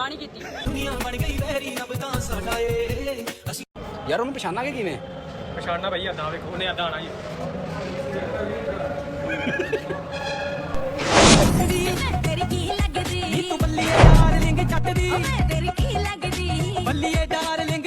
ਪਰਵਾਹ ਨਹੀਂ ਕੀਤੀ। ਯਾਰ ਉਹਨੂੰ ਪਛਾਣਾਂਗੇ ਕਿਵੇਂ? ਪਛਾਣਨਾ ਬਈ ਅਦਾ ਵੇਖੋ ਉਹਨੇ ਅਦਾ ਆਣਾ ਜੀ। ਤੇਰੀ ਕੀ ਲੱਗਦੀ? ਨੀ ਤੂੰ ਬੱਲੀਏ ਡਾਰਲਿੰਗ ਜੱਟ ਦੀ ਤੇਰੀ ਕੀ ਲੱਗਦੀ? ਬੱਲੀਏ ਡਾਰਲਿੰਗ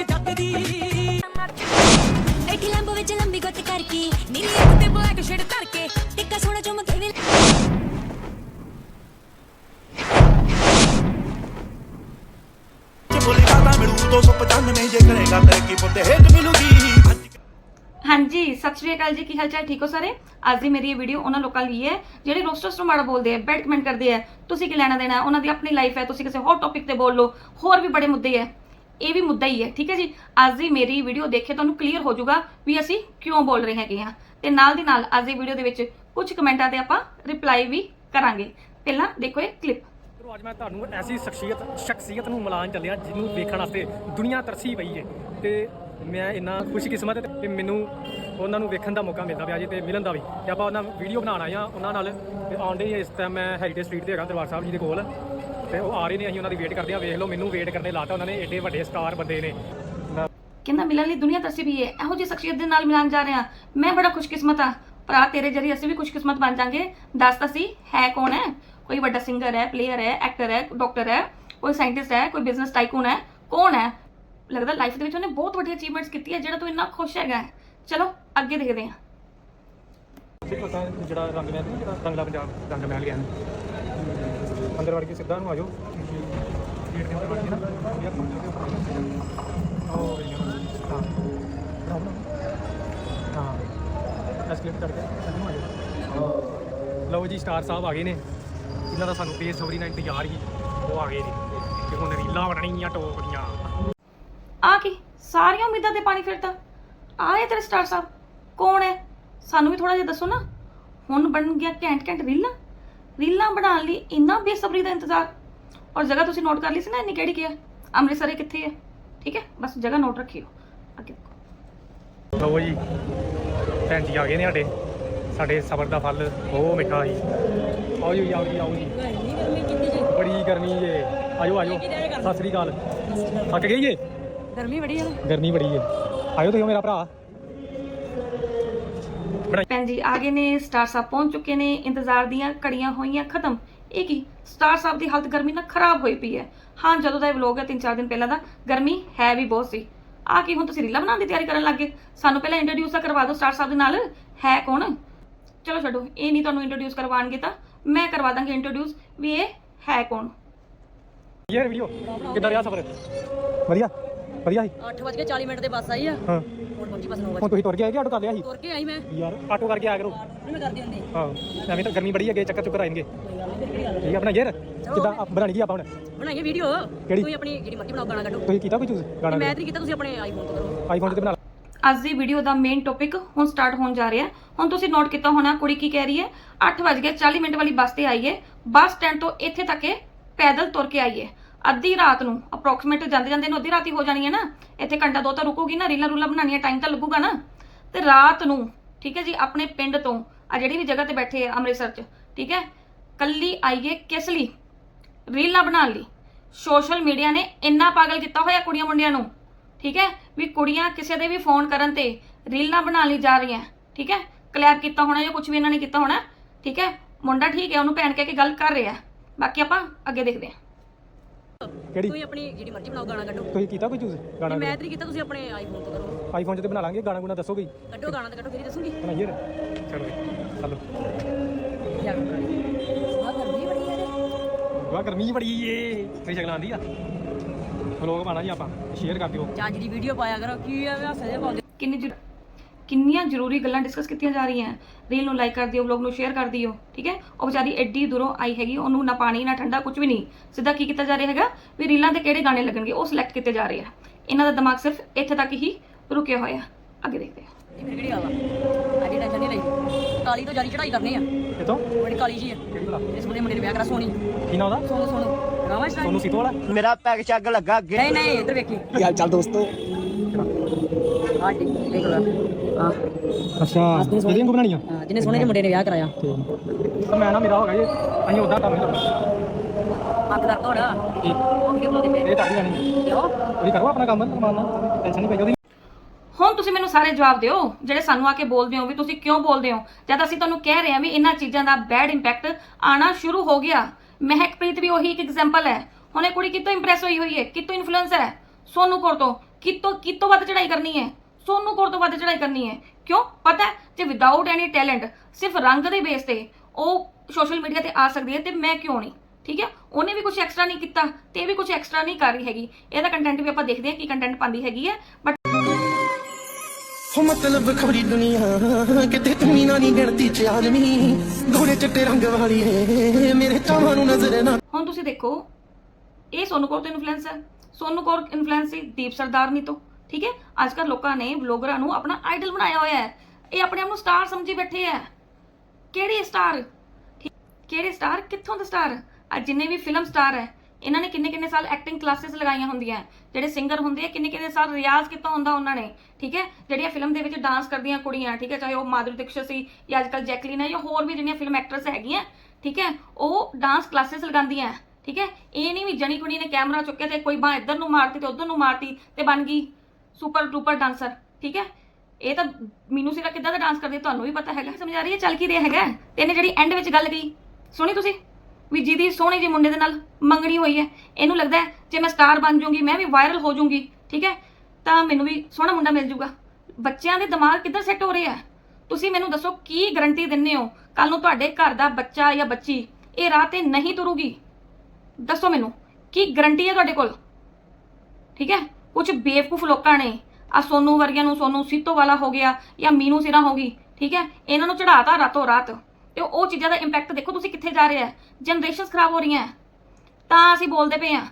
ਜੇ ਕਰੇਗਾ ਤਰੱਕੀ ਪੁੱਤੇ ਹੇਠ ਮਿਲੂਗੀ। ਹਾਂਜੀ, ਸਤਿ ਸ਼੍ਰੀ ਅਕਾਲ ਜੀ, ਕੀ ਹਾਲ ਚਾਲ, ਠੀਕ ਹੋ ਸਾਰੇ? ਅੱਜ ਦੀ ਮੇਰੀ ਇਹ ਵੀਡੀਓ ਉਹਨਾਂ ਲੋਕਾਂ ਲਈ ਹੈ, ਜਿਹੜੇ ਰੋਸਟਰਸ ਨੂੰ ਮਾੜਾ ਬੋਲਦੇ ਆ ਬੈਡ ਕਮੈਂਟ ਕਰਦੇ ਆ ਤੁਸੀਂ ਕੀ ਲੈਣਾ ਦੇਣਾ, ਉਹਨਾਂ ਦੀ ਆਪਣੀ ਲਾਈਫ ਹੈ, ਤੁਸੀਂ ਕਿਸੇ ਹੋਰ ਟੌਪਿਕ ਤੇ ਬੋਲ ਲਓ, ਹੋਰ ਵੀ ਬੜੇ ਮੁੱਦੇ ਹੈ, ਇਹ ਵੀ ਮੁੱਦਾ ਹੀ ਹੈ, ਠੀਕ ਹੈ ਜੀ? ਅੱਜ ਦੀ ਮੇਰੀ ਵੀਡੀਓ ਦੇਖੇ ਤੁਹਾਨੂੰ ਕਲੀਅਰ ਹੋ ਜਾਊਗਾ ਵੀ ਅਸੀਂ ਕਿਉਂ ਬੋਲ ਰਹੇ ਹੈਗੇ ਹਾਂ। ਤੇ ਨਾਲ ਦੀ ਨਾਲ ਅੱਜ ਦੀ ਵੀਡੀਓ ਦੇ ਵਿੱਚ ਕੁਝ ਕਮੈਂਟਾਂ ਤੇ ਆਪਾਂ ਰਿਪਲਾਈ ਵੀ ਕਰਾਂਗੇ। ਪਹਿਲਾਂ ਦੇਖੋ ਇਹ ਕਲਿੱਪ ਅੱਜ ਮੈਂ ਤੁਹਾਨੂੰ ਐਸੀ ਸ਼ਖਸੀਅਤ ਸ਼ਖਸੀਅਤ ਨੂੰ ਮਿਲਾਨ ਚੱਲਿਆ, ਜਿਹਨੂੰ ਵੇਖਣ ਵਾਸਤੇ ਦੁਨੀਆ ਤਰਸੀ ਪਈ ਹੈ ਤੇ ਮੈਂ ਇੰਨਾ ਖੁਸ਼ਕਿਸਮਤ ਤੇ ਮੈਨੂੰ ਉਹਨਾਂ ਨੂੰ ਵੇਖਣ ਦਾ ਮੌਕਾ ਮਿਲਦਾ ਪਿਆ ਜੀ ਤੇ ਮਿਲਣ ਦਾ ਵੀ। ਤੇ ਆਪਾਂ ਉਹਨਾਂ ਵੀਡੀਓ ਬਣਾਉਣ ਆਏ ਆ ਉਹਨਾਂ ਨਾਲ ਤੇ ਆਉਂਦੇ ਇਸ ਟਾਈਮ ਮੈਂ ਹੈਰੀਟੇਜ ਸਟਰੀਟ ਤੇ ਹੈਗਾ ਦਰਬਾਰ ਸਾਹਿਬ ਜੀ ਦੇ ਕੋਲ। ਤੇ ਉਹ ਆ ਰਹੇ ਨੇ, ਅਸੀਂ ਉਹਨਾਂ ਦੀ ਵੇਟ ਕਰਦੇ ਆ ਵੇਖ ਲਓ, ਮੈਨੂੰ ਵੇਟ ਕਰਨੇ ਲਾਤਾ ਉਹਨਾਂ ਨੇ, ਏਡੇ ਵੱਡੇ ਸਟਾਰ ਬੰਦੇ ਨੇ। ਮੈਂ ਕਹਿੰਦਾ, ਮਿਲਣ ਲਈ ਦੁਨੀਆ ਤਰਸੀ ਵੀ ਹੈ ਇਹੋ ਜਿਹੀ ਸ਼ਖਸੀਅਤ ਦੇ ਨਾਲ ਮਿਲਣ ਜਾ ਰਹੇ ਆ ਮੈਂ ਬੜਾ ਖੁਸ਼ਕਿਸਮਤ ਆ ਭਰਾ ਤੇਰੇ ਜਰੀਏ ਅਸੀਂ ਵੀ ਖੁਸ਼ਕਿਸਮਤ ਬਣ ਜਾਾਂਗੇ। ਦੱਸ ਤਾਂ ਸੀ ਹੈ ਕੌਣ ਹੈ? ਕੋਈ ਵੱਡਾ ਸਿੰਗਰ ਹੈ ਪਲੇਅਰ ਹੈ ਐਕਟਰ ਹੈ ਡਾਕਟਰ ਹੈ ਕੋਈ ਸਾਇੰਟਿਸਟ ਹੈ ਕੋਈ ਬਿਜ਼ਨਸ ਟਾਈਕੂਨ ਹੈ ਕੌਣ ਹੈ ਲੱਗਦਾ ਲਾਈਫ ਦੇ ਵਿੱਚ ਉਹਨੇ ਬਹੁਤ ਵੱਡੀ ਅਚੀਵਮੈਂਟਸ ਕੀਤੀ ਹੈ ਜਿਹੜਾ ਤੂੰ ਇੰਨਾ ਖੁਸ਼ ਹੈਗਾ ਚਲੋ ਅੱਗੇ ਦੇਖਦੇ ਹਾਂ ਸਿੱਖ ਪਤਾ ਜਿਹੜਾ ਰੰਗ ਮਹਿਲ ਜਿਹੜਾ ਰੰਗਲਾ ਪੰਜਾਬ ਰੰਗ ਮਹਿਲ ਗਿਆ ਅੰਦਰ ਵੜ ਕੇ ਸਿੱਧਾ ਨੂੰ ਆਜੋ। ਗੇਟ ਦੇ ਅੰਦਰ ਵੜ ਕੇ ਨਾ। ਵਧੀਆ ਕਾਊਂਟਰ ਦੇ ਉਹ ਹਾਂ। ਹਾਂ। ਹਾਂ ਐਸਕੇਲੇਟ ਲਓ ਜੀ, ਸਟਾਰ ਸਾਹਿਬ ਆ ਗਏ ਨੇ। ਇਹਨਾਂ ਦਾ ਸਾਨੂੰ ਬੇਸਬਰੀ ਨਾਲ ਇੰਤਜ਼ਾਰ ਹੀ ਉਹ ਆ ਗਏ ਨੇ। ਤੇ ਹੁਣ ਰੀਲਾਂ ਬਣਨੀਆਂ ਟੋਪ ਦੀਆਂ। ਆ ਕੀ? ਸਾਰੀਆਂ ਉਮੀਦਾਂ ਤੇ ਪਾਣੀ ਫਿਰਦਾ। ਆਏ ਤੇਰੇ ਸਟਾਰ ਸਾਹਿਬ। ਕੌਣ ਹੈ? ਸਾਨੂੰ ਵੀ ਥੋੜਾ ਜਿਹਾ ਦੱਸੋ ਨਾ। ਹੁਣ ਬਣ ਗਿਆ ਘੈਂਟ ਘੈਂਟ ਰੀਲਾਂ। ਰੀਲਾਂ ਬਣਾਉਣ ਲਈ ਇੰਨਾ ਬੇਸਬਰੀ ਦਾ ਇੰਤਜ਼ਾਰ। ਔਰ ਜਗ੍ਹਾ ਤੁਸੀਂ ਨੋਟ ਕਰ ਲਈ ਸੀ ਨਾ ਇੰਨੀ ਕਿਹੜੀ ਕੀ ਹੈ? ਅੰਮ੍ਰਿਤਸਰ ਇਹ ਕਿੱਥੇ ਹੈ? ਠੀਕ ਹੈ? ਬਸ ਜਗ੍ਹਾ ਨੋਟ ਰੱਖਿਓ ਅੱਗੇ ਦੇਖੋ। ਲਓ ਜੀ। ਭੈਣ ਜੀ ਆ ਗਏ ਨੇ ਸਾਡੇ। ਸਾਡੇ ਸਬਰ ਦਾ ਫਲ ਬਹੁਤ ਮਿੱਠਾ ਜੀ ਆਓ ਜੀ ਆਓ ਜੀ ਆਓ ਜੀ। ਬੜੀ ਗਰਮੀ ਜੇ। ਆਜੋ ਆਜੋ। ਸਤਿ ਸ੍ਰੀ ਅਕਾਲ। ਥੱਕ ਗਈ ਜੇ? ਗਰਮੀ ਬੜੀ ਹੈ ਗਰਮੀ ਬੜੀ ਹੈ ਆਜੋ ਤੁਸੀਂ ਮੇਰਾ ਭਰਾ। ਭੈਣ ਜੀ ਆ ਗਏ ਨੇ ਸਟਾਰ ਸਾਹਿਬ ਪਹੁੰਚ ਚੁੱਕੇ ਨੇ। ਇੰਤਜ਼ਾਰ ਦੀਆਂ ਘੜੀਆਂ ਹੋਈਆਂ ਖਤਮ। ਇਹ ਕੀ? ਸਟਾਰ ਸਾਹਿਬ ਦੀ ਹਾਲਤ ਗਰਮੀ ਨਾਲ ਖਰਾਬ ਹੋਈ ਪਈ ਹੈ। ਹਾਂ ਜਦੋਂ ਦਾ ਇਹ ਵਲੋਗ ਹੈ 3-4 ਦਿਨ ਪਹਿਲਾਂ ਦਾ ਗਰਮੀ ਹੈ ਵੀ ਬਹੁਤ ਸੀ। ਆ ਕੀ ਹੁਣ ਤੁਸੀਂ ਰੀਲਾਂ ਬਣਾਉਣ ਦੀ ਤਿਆਰੀ ਕਰਨ ਲੱਗੇ ਸਾਨੂੰ ਪਹਿਲਾਂ ਇੰਟਰੋਡਿਊਸ ਕਰਵਾ ਦਿਓ ਸਟਾਰ ਸਾਹਿਬ ਦੇ ਨਾਲ। ਹੈ ਕੌਣ? ਚਲੋ ਛੱਡੋ ਇਹ ਨਹੀਂ ਤੁਹਾਨੂੰ ਇੰਟਰੋਡਿਊਸ ਕਰਵਾਉਣਗੇ ਤਾਂ ਮੈਂ ਕਰਵਾ ਦਾਂਗੀ ਇੰਟਰੋਡਿਊਸ ਵੀ ਇਹ ਹੈ ਕੌਣ। ਇਹ ਵੀਡੀਓ ਕਿੱਦਾਂ ਰਿਹਾ ਸਫਰ? ਵਧੀਆ? ਵਧੀਆ ਸੀ? 8:40 ਮਿੰਟ ਦੇ ਬੱਸ ਆਈ ਆ। ਹਾਂ। ਹੁਣ ਪਹੁੰਚੀ ਬੱਸ 9 ਹੁਣ ਤੁਸੀਂ ਤੁਰ ਕੇ ਆਏ ਕਿ ਆਟੋ ਕਰ ਲਿਆ ਸੀ? ਤੁਰ ਕੇ ਆਈ ਮੈਂ। ਯਾਰ ਆਟੋ ਕਰਕੇ ਆਇਆ ਕਰੋ। ਮੈਂ ਕਰਦੀ ਹੁੰਦੀ। ਹਾਂ ਐਵੇਂ ਤਾਂ ਗਰਮੀ ਬੜੀ ਹੈਗੇ ਚੱਕਰ ਚੁੱਕਰ ਆਏਂਗੇ। ਠੀਕ ਆ ਆਪਣਾ ਯਾਰ ਕਿੱਦਾਂ ਆਪ- ਬਣਾਣੀ ਕੀ ਆਪਾਂ ਹੁਣ? ਬਣਾਈਏ ਵੀਡੀਓ ਕਿਹੜੀ? ਤੁਸੀਂ ਆਪਣੀ ਜਿਹੜੀ ਮਰਜ਼ੀ ਬਣਾਓ ਗਾਣਾ ਕੱਢੋ। ਤੁਸੀਂ ਕੀਤਾ ਕੋਈ ਚੂਜ਼? ਗਾਣਾ ਮੈਂ ਤਾਂ ਕੀਤਾ ਤੁਸੀਂ ਆਪਣੇ ਆਈਫੋਨ ਤੋਂ ਕਰੋ। ਆਈਫੋਨ ਤੇ ਬਣਾ ਅੱਜ ਦੀ ਵੀਡੀਓ ਦਾ ਮੇਨ ਟੌਪਿਕ ਹੁਣ ਸਟਾਰਟ ਹੋਣ ਜਾ ਰਿਹਾ ਹੁਣ ਤੁਸੀਂ ਨੋਟ ਕੀਤਾ ਹੋਣਾ, ਕੁੜੀ ਕੀ ਕਹਿ ਰਹੀ ਹੈ? 8:40 ਮਿੰਟ ਵਾਲੀ ਬੱਸ ਤੇ ਆਈਏ। ਬੱਸ ਸਟੈਂਡ ਤੋਂ ਇੱਥੇ ਤੱਕ ਇਹ ਪੈਦਲ ਤੁਰ ਕੇ ਆਈਏ। ਅੱਧੀ ਰਾਤ ਨੂੰ ਅਪਰੋਕਸੀਮੇਟ ਜਾਂਦੇ ਜਾਂਦੇ ਨੂੰ ਅੱਧੀ ਰਾਤ ਹੀ ਹੋ ਜਾਣੀ ਹੈ ਨਾ। ਇੱਥੇ ਘੰਟਾ ਦੋ ਤਾਂ ਰੁਕੂਗੀ ਨਾ, ਰੀਲਾਂ ਰੂਲਾਂ ਬਣਾਉਣੀਆਂ ਟਾਈਮ ਤਾਂ ਲੱਗੂਗਾ ਨਾ। ਤੇ ਰਾਤ ਨੂੰ, ਠੀਕ ਹੈ ਜੀ, ਆਪਣੇ ਪਿੰਡ ਤੋਂ ਆ ਜਿਹੜੀ ਵੀ ਜਗ੍ਹਾ ਤੇ ਬੈਠੇ ਆ ਅੰਮ੍ਰਿਤਸਰ 'ਚ, ਠੀਕ ਹੈ, ਕੱਲੀ ਆਈਏ ਕਿਸ ਲਈ? ਰੀਲਾਂ ਬਣਾਉਣ ਲਈ। ਸੋਸ਼ਲ ਮੀਡੀਆ ਨੇ ਇੰਨਾ ਪਾਗਲ ਕੀਤਾ ਹੋਇਆ ਕੁੜੀਆਂ ਮੁੰਡਿਆਂ ਨੂੰ। ਠੀਕ ਹੈ? ਵੀ ਕੁੜੀਆਂ ਕਿਸੇ ਦੇ ਵੀ ਫੋਨ ਕਰਨ ਤੇ ਰੀਲਾਂ ਬਣਾਉਣ ਲਈ ਜਾ ਰਹੀਆਂ। ਠੀਕ ਹੈ? ਕਲੈਪ ਕੀਤਾ ਹੋਣਾ ਜਾਂ ਕੁਝ ਵੀ ਇਹਨਾਂ ਨੇ ਕੀਤਾ ਹੋਣਾ। ਠੀਕ ਹੈ? ਮੁੰਡਾ ਠੀਕ ਹੈ ਉਹਨੂੰ ਭੈਣ ਕਹਿ ਕੇ ਗੱਲ ਕਰ ਰਿਹਾ। ਬਾਕੀ ਆਪਾਂ ਅੱਗੇ ਦੇਖਦੇ ਹਾਂ। ਕਿਹੜੀ? ਤੁਸੀਂ ਆਪਣੀ ਜਿਹੜੀ ਮਰਜ਼ੀ ਬਣਾਓ ਗਾਣਾ ਕੱਢੋ। ਤੁਸੀਂ ਕੀਤਾ ਕੋਈ ਚੂਜ਼ ਗਾਣਾ ਮੈਂ ਤਾਂ ਨਹੀਂ ਕੀਤਾ ਤੁਸੀਂ ਆਪਣੇ ਆਈਫੋਨ ਤੋਂ ਕਰੋ। ਆਈਫੋਨ ਤੇ ਬਣਾ ਲਾਂਗੇ ਗਾਣਾ ਗੁਣਾ ਦੱਸੋ ਕੋਈ। ਕੱਢੋ ਗਾਣਾ ਤਾਂ ਕੱਢੋ ਫਿਰ ਦੱਸੂਗੀ। ਬਣਾਈਏ ਨਾ ਚਲੋ ਜੀ, ਚਲੋ ਯਾਰ ਗਰਮੀ ਬੜੀ ਹੈ ਵਾਹ ਗਰਮੀ ਬੜੀ ਏ ਸਹੀ ਸ਼ਕਲ ਆਂਦੀ ਆ। ਵਲੋਗ ਪਾਣਾ ਜੀ ਆਪਾਂ ਸ਼ੇਅਰ ਕਰ ਦਿਓ। ਚੱਜ ਦੀ ਵੀਡੀਓ ਪਾਇਆ ਕਰੋ, ਕੀ ਆ ਹੱਸਦੇ ਪਾਉਂਦੇ। ਕਿੰਨੀ ਜ਼ਰੂ- ਕਿੰਨੀਆਂ ਜ਼ਰੂਰੀ ਗੱਲਾਂ ਡਿਸਕਸ ਕੀਤੀਆਂ ਜਾ ਰਹੀਆਂ। ਰੀਲ ਨੂੰ ਲਾਈਕ ਕਰ ਦਿਓ ਵਲੌਗ ਨੂੰ ਸ਼ੇਅਰ ਕਰ ਦਿਓ, ਠੀਕ ਹੈ? ਉਹ ਵਿਚਾਰੀ ਐਡੀ ਦੂਰੋਂ ਆਈ ਹੈਗੀ, ਉਹਨੂੰ ਨਾ ਪਾਣੀ, ਨਾ ਠੰਡਾ ਕੁਝ ਵੀ ਨਹੀਂ। ਸਿੱਧਾ ਕੀ ਕੀਤਾ ਜਾ ਰਿਹਾ ਹੈਗਾ? ਵੀ ਰੀਲਾਂ ਦੇ ਕਿਹੜੇ ਗਾਣੇ ਲੱਗਣਗੇ, ਉਹ ਸਿਲੈਕਟ ਕੀਤੇ ਜਾ ਰਹੇ ਆ। ਇਹਨਾਂ ਦਾ ਦਿਮਾਗ ਸਿਰਫ ਇੱਥੇ ਤੱਕ ਹੀ ਰੁਕਿਆ ਹੋਇਆ। ਅੱਗੇ ਦੇਖਦੇ ਹਾਂ। ਇਹ ਫਿਰ ਕਿਹੜੀ ਗੱਲ ਆ? ਆਡੀ ਟੈਨਸ਼ਨ ਨਹੀਂ ਲਈ ਕਾਲੀ ਤੋਂ ਜਾਰੀ ਚੜਾਈ ਕਰਨੀ ਆ। ਕਿਤੋਂ ਬੜੀ ਕਾਲੀ ਜੀ ਆ। ਇਸ ਮੁੰਡੇ ਮੁੰਡੇ ਨੇ ਵਿਆਹ ਕਰਾ ਸੋਣੀ ਕੀ ਨਾਂ ਉਹਦਾ? ਸੋਨੂ ਸੋਨੂ। ਰਾਮਾ ਸਟਾਰ ਸੋਨੂੰ ਸੀਤੋ ਵਾਲਾ? ਮੇਰਾ ਪੈਗ ਚੱਗ ਲੱਗਾ ਅੱਗੇ। ਨਹੀਂ ਨਹੀਂ ਇੱਧਰ ਵੇਖੀ। ਕੀ ਹਾਲ ਚਾਲ ਦੋਸਤੋ? ਹਾਂ ਜੀ ਦੇਖ ਲਓ ਹਾਂ। ਅੱਛਾ ਇਹਦੀ ਵਾਂਗੂ ਬਣਾਣੀ ਆ ਹਾਂ, ਜਿਹਨੇ ਸੋਹਣੇ ਜਿਹੇ ਮੁੰਡੇ ਨੇ ਵਿਆਹ ਕਰਾਇਆ। ਤਾਂ ਮੈਂ ਨਾ ਮੇਰਾ ਹੋ ਗਿਆ ਜੀ। ਅਸੀਂ ਉਦਾਂ ਕੰਮ ਨਹੀਂ ਕਰਨਾ ਬੰਦ ਕਰ ਤੋੜ ਉਹ ਵੀਡੀਓ ਬਣਾਉਂਦੇ ਪਏ ਇਹ ਕਰਦੀ ਜਾਣੀ। ਕਿਉਂ? ਤੁਸੀਂ ਕਰੋ ਆਪਣਾ ਕੰਮ ਨਾਲ ਟੈਨਸ਼ਨ ਨਹੀਂ ਪਈ ਤੁਸੀਂ ਮੈਨੂੰ ਸਾਰੇ ਜਵਾਬ ਦਿਓ, ਜਿਹੜੇ ਸਾਨੂੰ ਆ ਕੇ ਬੋਲਦੇ ਹੋ ਵੀ ਤੁਸੀਂ ਕਿਉਂ ਬੋਲਦੇ ਹੋ? ਜਦ ਅਸੀਂ ਤੁਹਾਨੂੰ ਕਹਿ ਰਹੇ ਹਾਂ ਵੀ ਇਹਨਾਂ ਚੀਜ਼ਾਂ ਦਾ ਬੈਡ ਇੰਪੈਕਟ ਆਣਾ ਸ਼ੁਰੂ ਹੋ ਗਿਆ। ਮਹਿਕਪ੍ਰੀਤ ਵੀ ਉਹੀ ਇੱਕ ਐਗਜ਼ਾਮਪਲ ਹੈ। ਹੁਣ ਇਹ ਕੁੜੀ ਕਿਤੋਂ ਇੰਪ੍ਰੈਸ ਹੋਈ ਹੋਈ ਹੈ? ਕਿਤੋਂ ਇਨਫਲੂਐਂਸਰ ਹੈ? ਸੋਨੂ ਕੌਰ ਤੋਂ। ਕਿਤੋਂ ਕਿਤੋਂ ਵੱਧ ਚੜਾਈ ਕਰਨੀ ਹੈ? ਸੋਨੂ ਕੌਰ ਤੋਂ ਵੱਧ ਚੜਾਈ ਕਰਨੀ ਹੈ। ਕਿਉਂ? ਪਤਾ ਹੈ, ਜੇ ਵਿਦਆਊਟ ਐਨੀ ਟੈਲੈਂਟ ਸਿਰਫ ਰੰਗ ਦੇ ਬੇਸ ਤੇ ਉਹ ਸੋਸ਼ਲ ਮੀਡੀਆ ਤੇ ਆ ਸਕਦੀ ਹੈ ਤੇ ਮੈਂ ਕਿਉਂ ਨਹੀਂ? ਠੀਕ ਹੈ? ਉਹਨੇ ਵੀ ਕੁਝ ਐਕਸਟਰਾ ਨਹੀਂ ਕੀਤਾ ਤੇ ਇਹ ਵੀ ਕੁਝ ਐਕਸਟਰਾ ਨਹੀਂ ਕਰ ਰਹੀ ਹੈਗੀ। ਇਹਦਾ ਕੰਟੈਂਟ ਵੀ ਆਪਾਂ ਦੇਖਦੇ ਹਾਂ ਕੀ ਕੰਟੈਂਟ ਪਾਉਂਦੀ ਹੈਗੀ ਹੈ ਬਟ ਹੋ ਮਤਲਬ ਖਬਰੀ ਦੁਨੀਆ, ਕਿਤੇ ਤੂੰ ਨਾ ਨਹੀਂ ਗਿਣਤੀ ਚ ਆਦਮੀ। ਗੋਰੇ ਚਿੱਟੇ ਰੰਗ ਵਾਲੀ ਏ, ਮੇਰੇ ਚਾਵਾਂ ਨੂੰ ਨਜ਼ਰ ਨਾ ਹੁਣ ਤੁਸੀਂ ਦੇਖੋ, ਇਹ ਸੋਨੂ ਕੌਰ ਤੋਂ ਇਨਫਲੂਐਂਸ ਹੈ। ਸੋਨੂ ਕੌਰ ਇਨਫਲੂਐਂਸ ਸੀ ਦੀਪ ਸਰਦਾਰਨੀ ਤੋਂ, ਠੀਕ ਹੈ? ਅੱਜ ਕੱਲ੍ਹ ਲੋਕਾਂ ਨੇ ਵਲੋਗਰਾਂ ਨੂੰ ਆਪਣਾ ਆਈਡਲ ਬਣਾਇਆ ਹੋਇਆ ਹੈ। ਇਹ ਆਪਣੇ ਆਪ ਨੂੰ ਸਟਾਰ ਸਮਝੀ ਬੈਠੇ ਹੈ। ਕਿਹੜੇ ਸਟਾਰ ਕਿਹੜੇ ਸਟਾਰ ਕਿੱਥੋਂ ਦੇ ਸਟਾਰ ਅੱਜ ਜਿੰਨੇ ਵੀ ਫਿਲਮ ਸਟਾਰ ਹੈ ਇਹਨਾਂ ਨੇ ਕਿੰਨੇ ਕਿੰਨੇ ਸਾਲ ਐਕਟਿੰਗ ਕਲਾਸਿਸ ਲਗਾਈਆਂ ਹੁੰਦੀਆਂ। ਜਿਹੜੇ ਸਿੰਗਰ ਹੁੰਦੇ ਆ, ਕਿੰਨੇ ਕਿੰਨੇ ਸਾਲ ਰਿਆਜ਼ ਕੀਤਾ ਹੁੰਦਾ ਉਹਨਾਂ ਨੇ, ਠੀਕ ਹੈ? ਜਿਹੜੀਆਂ ਫਿਲਮ ਦੇ ਵਿੱਚ ਡਾਂਸ ਕਰਦੀਆਂ ਕੁੜੀਆਂ, ਠੀਕ ਹੈ? ਚਾਹੇ ਉਹ ਮਾਧੁਰੀ ਦੀਕਸ਼ਿਤ ਸੀ ਜਾਂ ਅੱਜਕੱਲ ਜੈਕਲੀਨ ਹੈ ਜਾਂ ਹੋਰ ਵੀ ਜਿਹੜੀਆਂ ਫਿਲਮ ਐਕਟਰਸ ਹੈਗੀਆਂ, ਠੀਕ ਹੈ? ਉਹ ਡਾਂਸ ਕਲਾਸਿਸ ਲਗਾਉਂਦੀਆਂ, ਠੀਕ ਹੈ? ਇਹ ਨਹੀਂ ਵੀ ਜਣੀ ਕੁੜੀ ਨੇ ਕੈਮਰਾ ਚੁੱਕਿਆ ਤੇ ਕੋਈ ਬਾਹ ਇੱਧਰ ਨੂੰ ਮਾਰਤੀ ਤੇ ਉੱਧਰ ਨੂੰ ਮਾਰਤੀ ਤੇ ਬਣ ਗਈ ਸੁਪਰ ਡੂਪਰ ਡਾਂਸਰ ਠੀਕ ਹੈ? ਇਹ ਤਾਂ ਮੀਨੂ ਸਿਰਾ ਕਿੱਦਾਂ ਦਾ ਡਾਂਸ ਕਰਦੀ ਤੁਹਾਨੂੰ ਵੀ ਪਤਾ ਹੈਗਾ, ਸਮਝ ਆ ਰਹੀ ਹੈ? ਚੱਲ ਕੀ ਰਿਹਾ ਹੈਗਾ? ਤੇ ਇਹਨੇ ਜਿਹੜੀ ਐਂਡ ਵਿੱਚ ਗੱਲ ਕਹੀ, ਸੁਣੀ ਤੁਸੀਂ? ਵੀ ਜਿਹਦੀ ਸੋਹਣੀ ਜੀ ਮੁੰਡੇ ਦੇ ਨਾਲ ਮੰਗਣੀ ਹੋਈ ਹੈ, ਇਹਨੂੰ ਲੱਗਦਾ ਹੈ ਜੇ ਮੈਂ ਸਟਾਰ ਬਣ ਜਾਊਂਗੀ, ਮੈਂ ਵੀ ਵਾਇਰਲ ਹੋ ਜਾਊਂਗੀ, ਠੀਕ ਹੈ? ਤਾਂ ਮੈਨੂੰ ਵੀ ਸੋਹਣਾ ਮੁੰਡਾ ਮਿਲ ਜਾਊਗਾ। ਬੱਚਿਆਂ ਦੇ ਦਿਮਾਗ ਕਿੱਧਰ ਸੈੱਟ ਹੋ ਰਹੇ ਆ? ਤੁਸੀਂ ਮੈਨੂੰ ਦੱਸੋ ਕੀ ਗਰੰਟੀ ਦਿੰਨੇ ਹੋ? ਕੱਲ ਨੂੰ ਤੁਹਾਡੇ ਘਰ ਦਾ ਬੱਚਾ ਜਾਂ ਬੱਚੀ ਇਹ ਰਾਹ ਤੇ ਨਹੀਂ ਤੁਰੂਗੀ? ਦੱਸੋ ਮੈਨੂੰ, ਕੀ ਗਰੰਟੀ ਹੈ ਤੁਹਾਡੇ ਕੋਲ? ਠੀਕ ਹੈ? ਕੁਝ ਬੇਵਕੂਫ ਲੋਕਾਂ ਨੇ ਆ ਸੋਨੂ ਵਰਗਿਆਂ ਨੂੰ ਸੋਨੂ ਸੀਤੋ ਵਾਲਾ ਹੋ ਗਿਆ ਜਾਂ ਮੀਨੂ ਸਿਰਾ ਹੋ ਗਈ, ਠੀਕ ਹੈ? ਇਹਨਾਂ ਨੂੰ ਚੜਾਤਾ ਰਾਤੋਂ ਰਾਤ। ਤੇ ਉਹ ਚੀਜ਼ਾਂ ਦਾ ਇੰਪੈਕਟ ਦੇਖੋ ਤੁਸੀਂ ਕਿੱਥੇ ਜਾ ਰਿਹਾ ਹੈ ਜਨਰੇਸ਼ਨਸ ਖਰਾਬ ਹੋ ਰਹੀਆਂ। ਤਾਂ ਅਸੀਂ ਬੋਲਦੇ ਪਏ ਆ।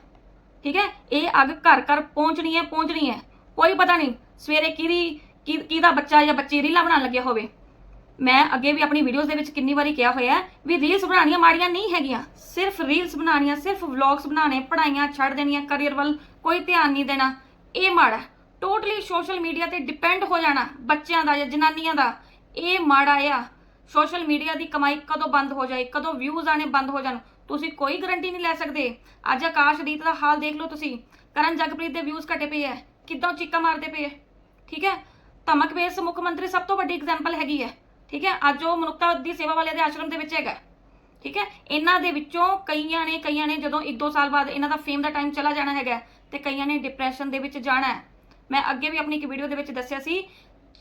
ਠੀਕ ਹੈ? ਇਹ ਅੱਗ ਘਰ ਘਰ ਪਹੁੰਚਣੀ ਹੈ ਪਹੁੰਚਣੀ ਹੈ। ਕੋਈ ਪਤਾ ਨਹੀਂ ਸਵੇਰੇ ਕਿਹਦੀ, ਕੀ- ਕਿਹਦਾ ਬੱਚਾ ਜਾਂ ਬੱਚੀ ਰੀਲਾਂ ਬਣਾਉਣ ਲੱਗਿਆ ਹੋਵੇ। ਮੈਂ ਅੱਗੇ ਵੀ ਆਪਣੀ ਵੀਡੀਓਜ਼ ਦੇ ਵਿੱਚ ਕਿੰਨੀ ਵਾਰੀ ਕਿਹਾ ਹੋਇਆ ਵੀ ਰੀਲਸ ਬਣਾਉਣੀਆਂ ਮਾੜੀਆਂ ਨਹੀਂ ਹੈਗੀਆਂ। ਸਿਰਫ ਰੀਲਸ ਬਣਾਉਣੀਆਂ, ਸਿਰਫ ਵਲੌਗਸ ਬਣਾਉਣੇ, ਪੜ੍ਹਾਈਆਂ ਛੱਡ ਦੇਣੀਆਂ ਕਰੀਅਰ ਵੱਲ ਕੋਈ ਧਿਆਨ ਨਹੀਂ ਦੇਣਾ। ਇਹ ਮਾੜਾ ਟੋਟਲੀ ਸੋਸ਼ਲ ਮੀਡੀਆ ਤੇ ਡਿਪੈਂਡ ਹੋ ਜਾਣਾ ਬੱਚਿਆਂ ਦਾ ਜਾਂ ਜਨਾਨੀਆਂ ਦਾ। ਇਹ ਮਾੜਾ ਆ। ਸੋਸ਼ਲ ਮੀਡੀਆ ਦੀ ਕਮਾਈ ਕਦੋਂ ਬੰਦ ਹੋ ਜਾਏ, ਕਦੋਂ ਵਿਊਜ਼ ਆਣੇ ਬੰਦ ਹੋ ਜਾਣ, ਤੁਸੀਂ ਕੋਈ ਗਰੰਟੀ ਨਹੀਂ ਲੈ ਸਕਦੇ। ਅੱਜ ਆਕਾਸ਼ਦੀਪ ਦਾ ਹਾਲ ਦੇਖ ਲਓ ਤੁਸੀਂ। ਕਰਨ ਜਗਪ੍ਰੀਤ ਦੇ ਵਿਊਜ਼ ਘਟੇ ਪਏ ਐ। ਕਿੱਦਾਂ ਚੀਕਾ ਮਾਰਦੇ ਪਏ ਐ। ਠੀਕ ਹੈ ਧਮਕ ਬੇਸ ਮੁੱਖ ਮੰਤਰੀ ਸਭ ਤੋਂ ਵੱਡੀ ਐਗਜ਼ਾਮਪਲ ਹੈਗੀ ਹੈ ਠੀਕ ਹੈ ਅੱਜ ਉਹ ਮਨੁੱਖਤਾ ਦੀ ਸੇਵਾ ਵਾਲਿਆਂ ਦੇ ਆਸ਼ਰਮ ਦੇ ਵਿੱਚ ਹੈਗਾ। ਠੀਕ ਹੈ ਇਹਨਾਂ ਦੇ ਵਿੱਚੋਂ ਕਈਆਂ ਨੇ ਕਈਆਂ ਨੇ ਜਦੋਂ 1-2 ਸਾਲ ਬਾਅਦ ਇਹਨਾਂ ਦਾ ਫੇਮ ਦਾ ਟਾਈਮ ਚਲਾ ਜਾਣਾ ਹੈਗਾ ਤੇ ਕਈਆਂ ਨੇ ਡਿਪਰੈਸ਼ਨ ਦੇ ਵਿੱਚ ਜਾਣਾ ਹੈ ਮੈਂ ਅੱਗੇ ਵੀ ਆਪਣੀ ਇੱਕ ਵੀਡੀਓ ਦੇ ਵਿੱਚ ਦੱਸਿਆ ਸੀ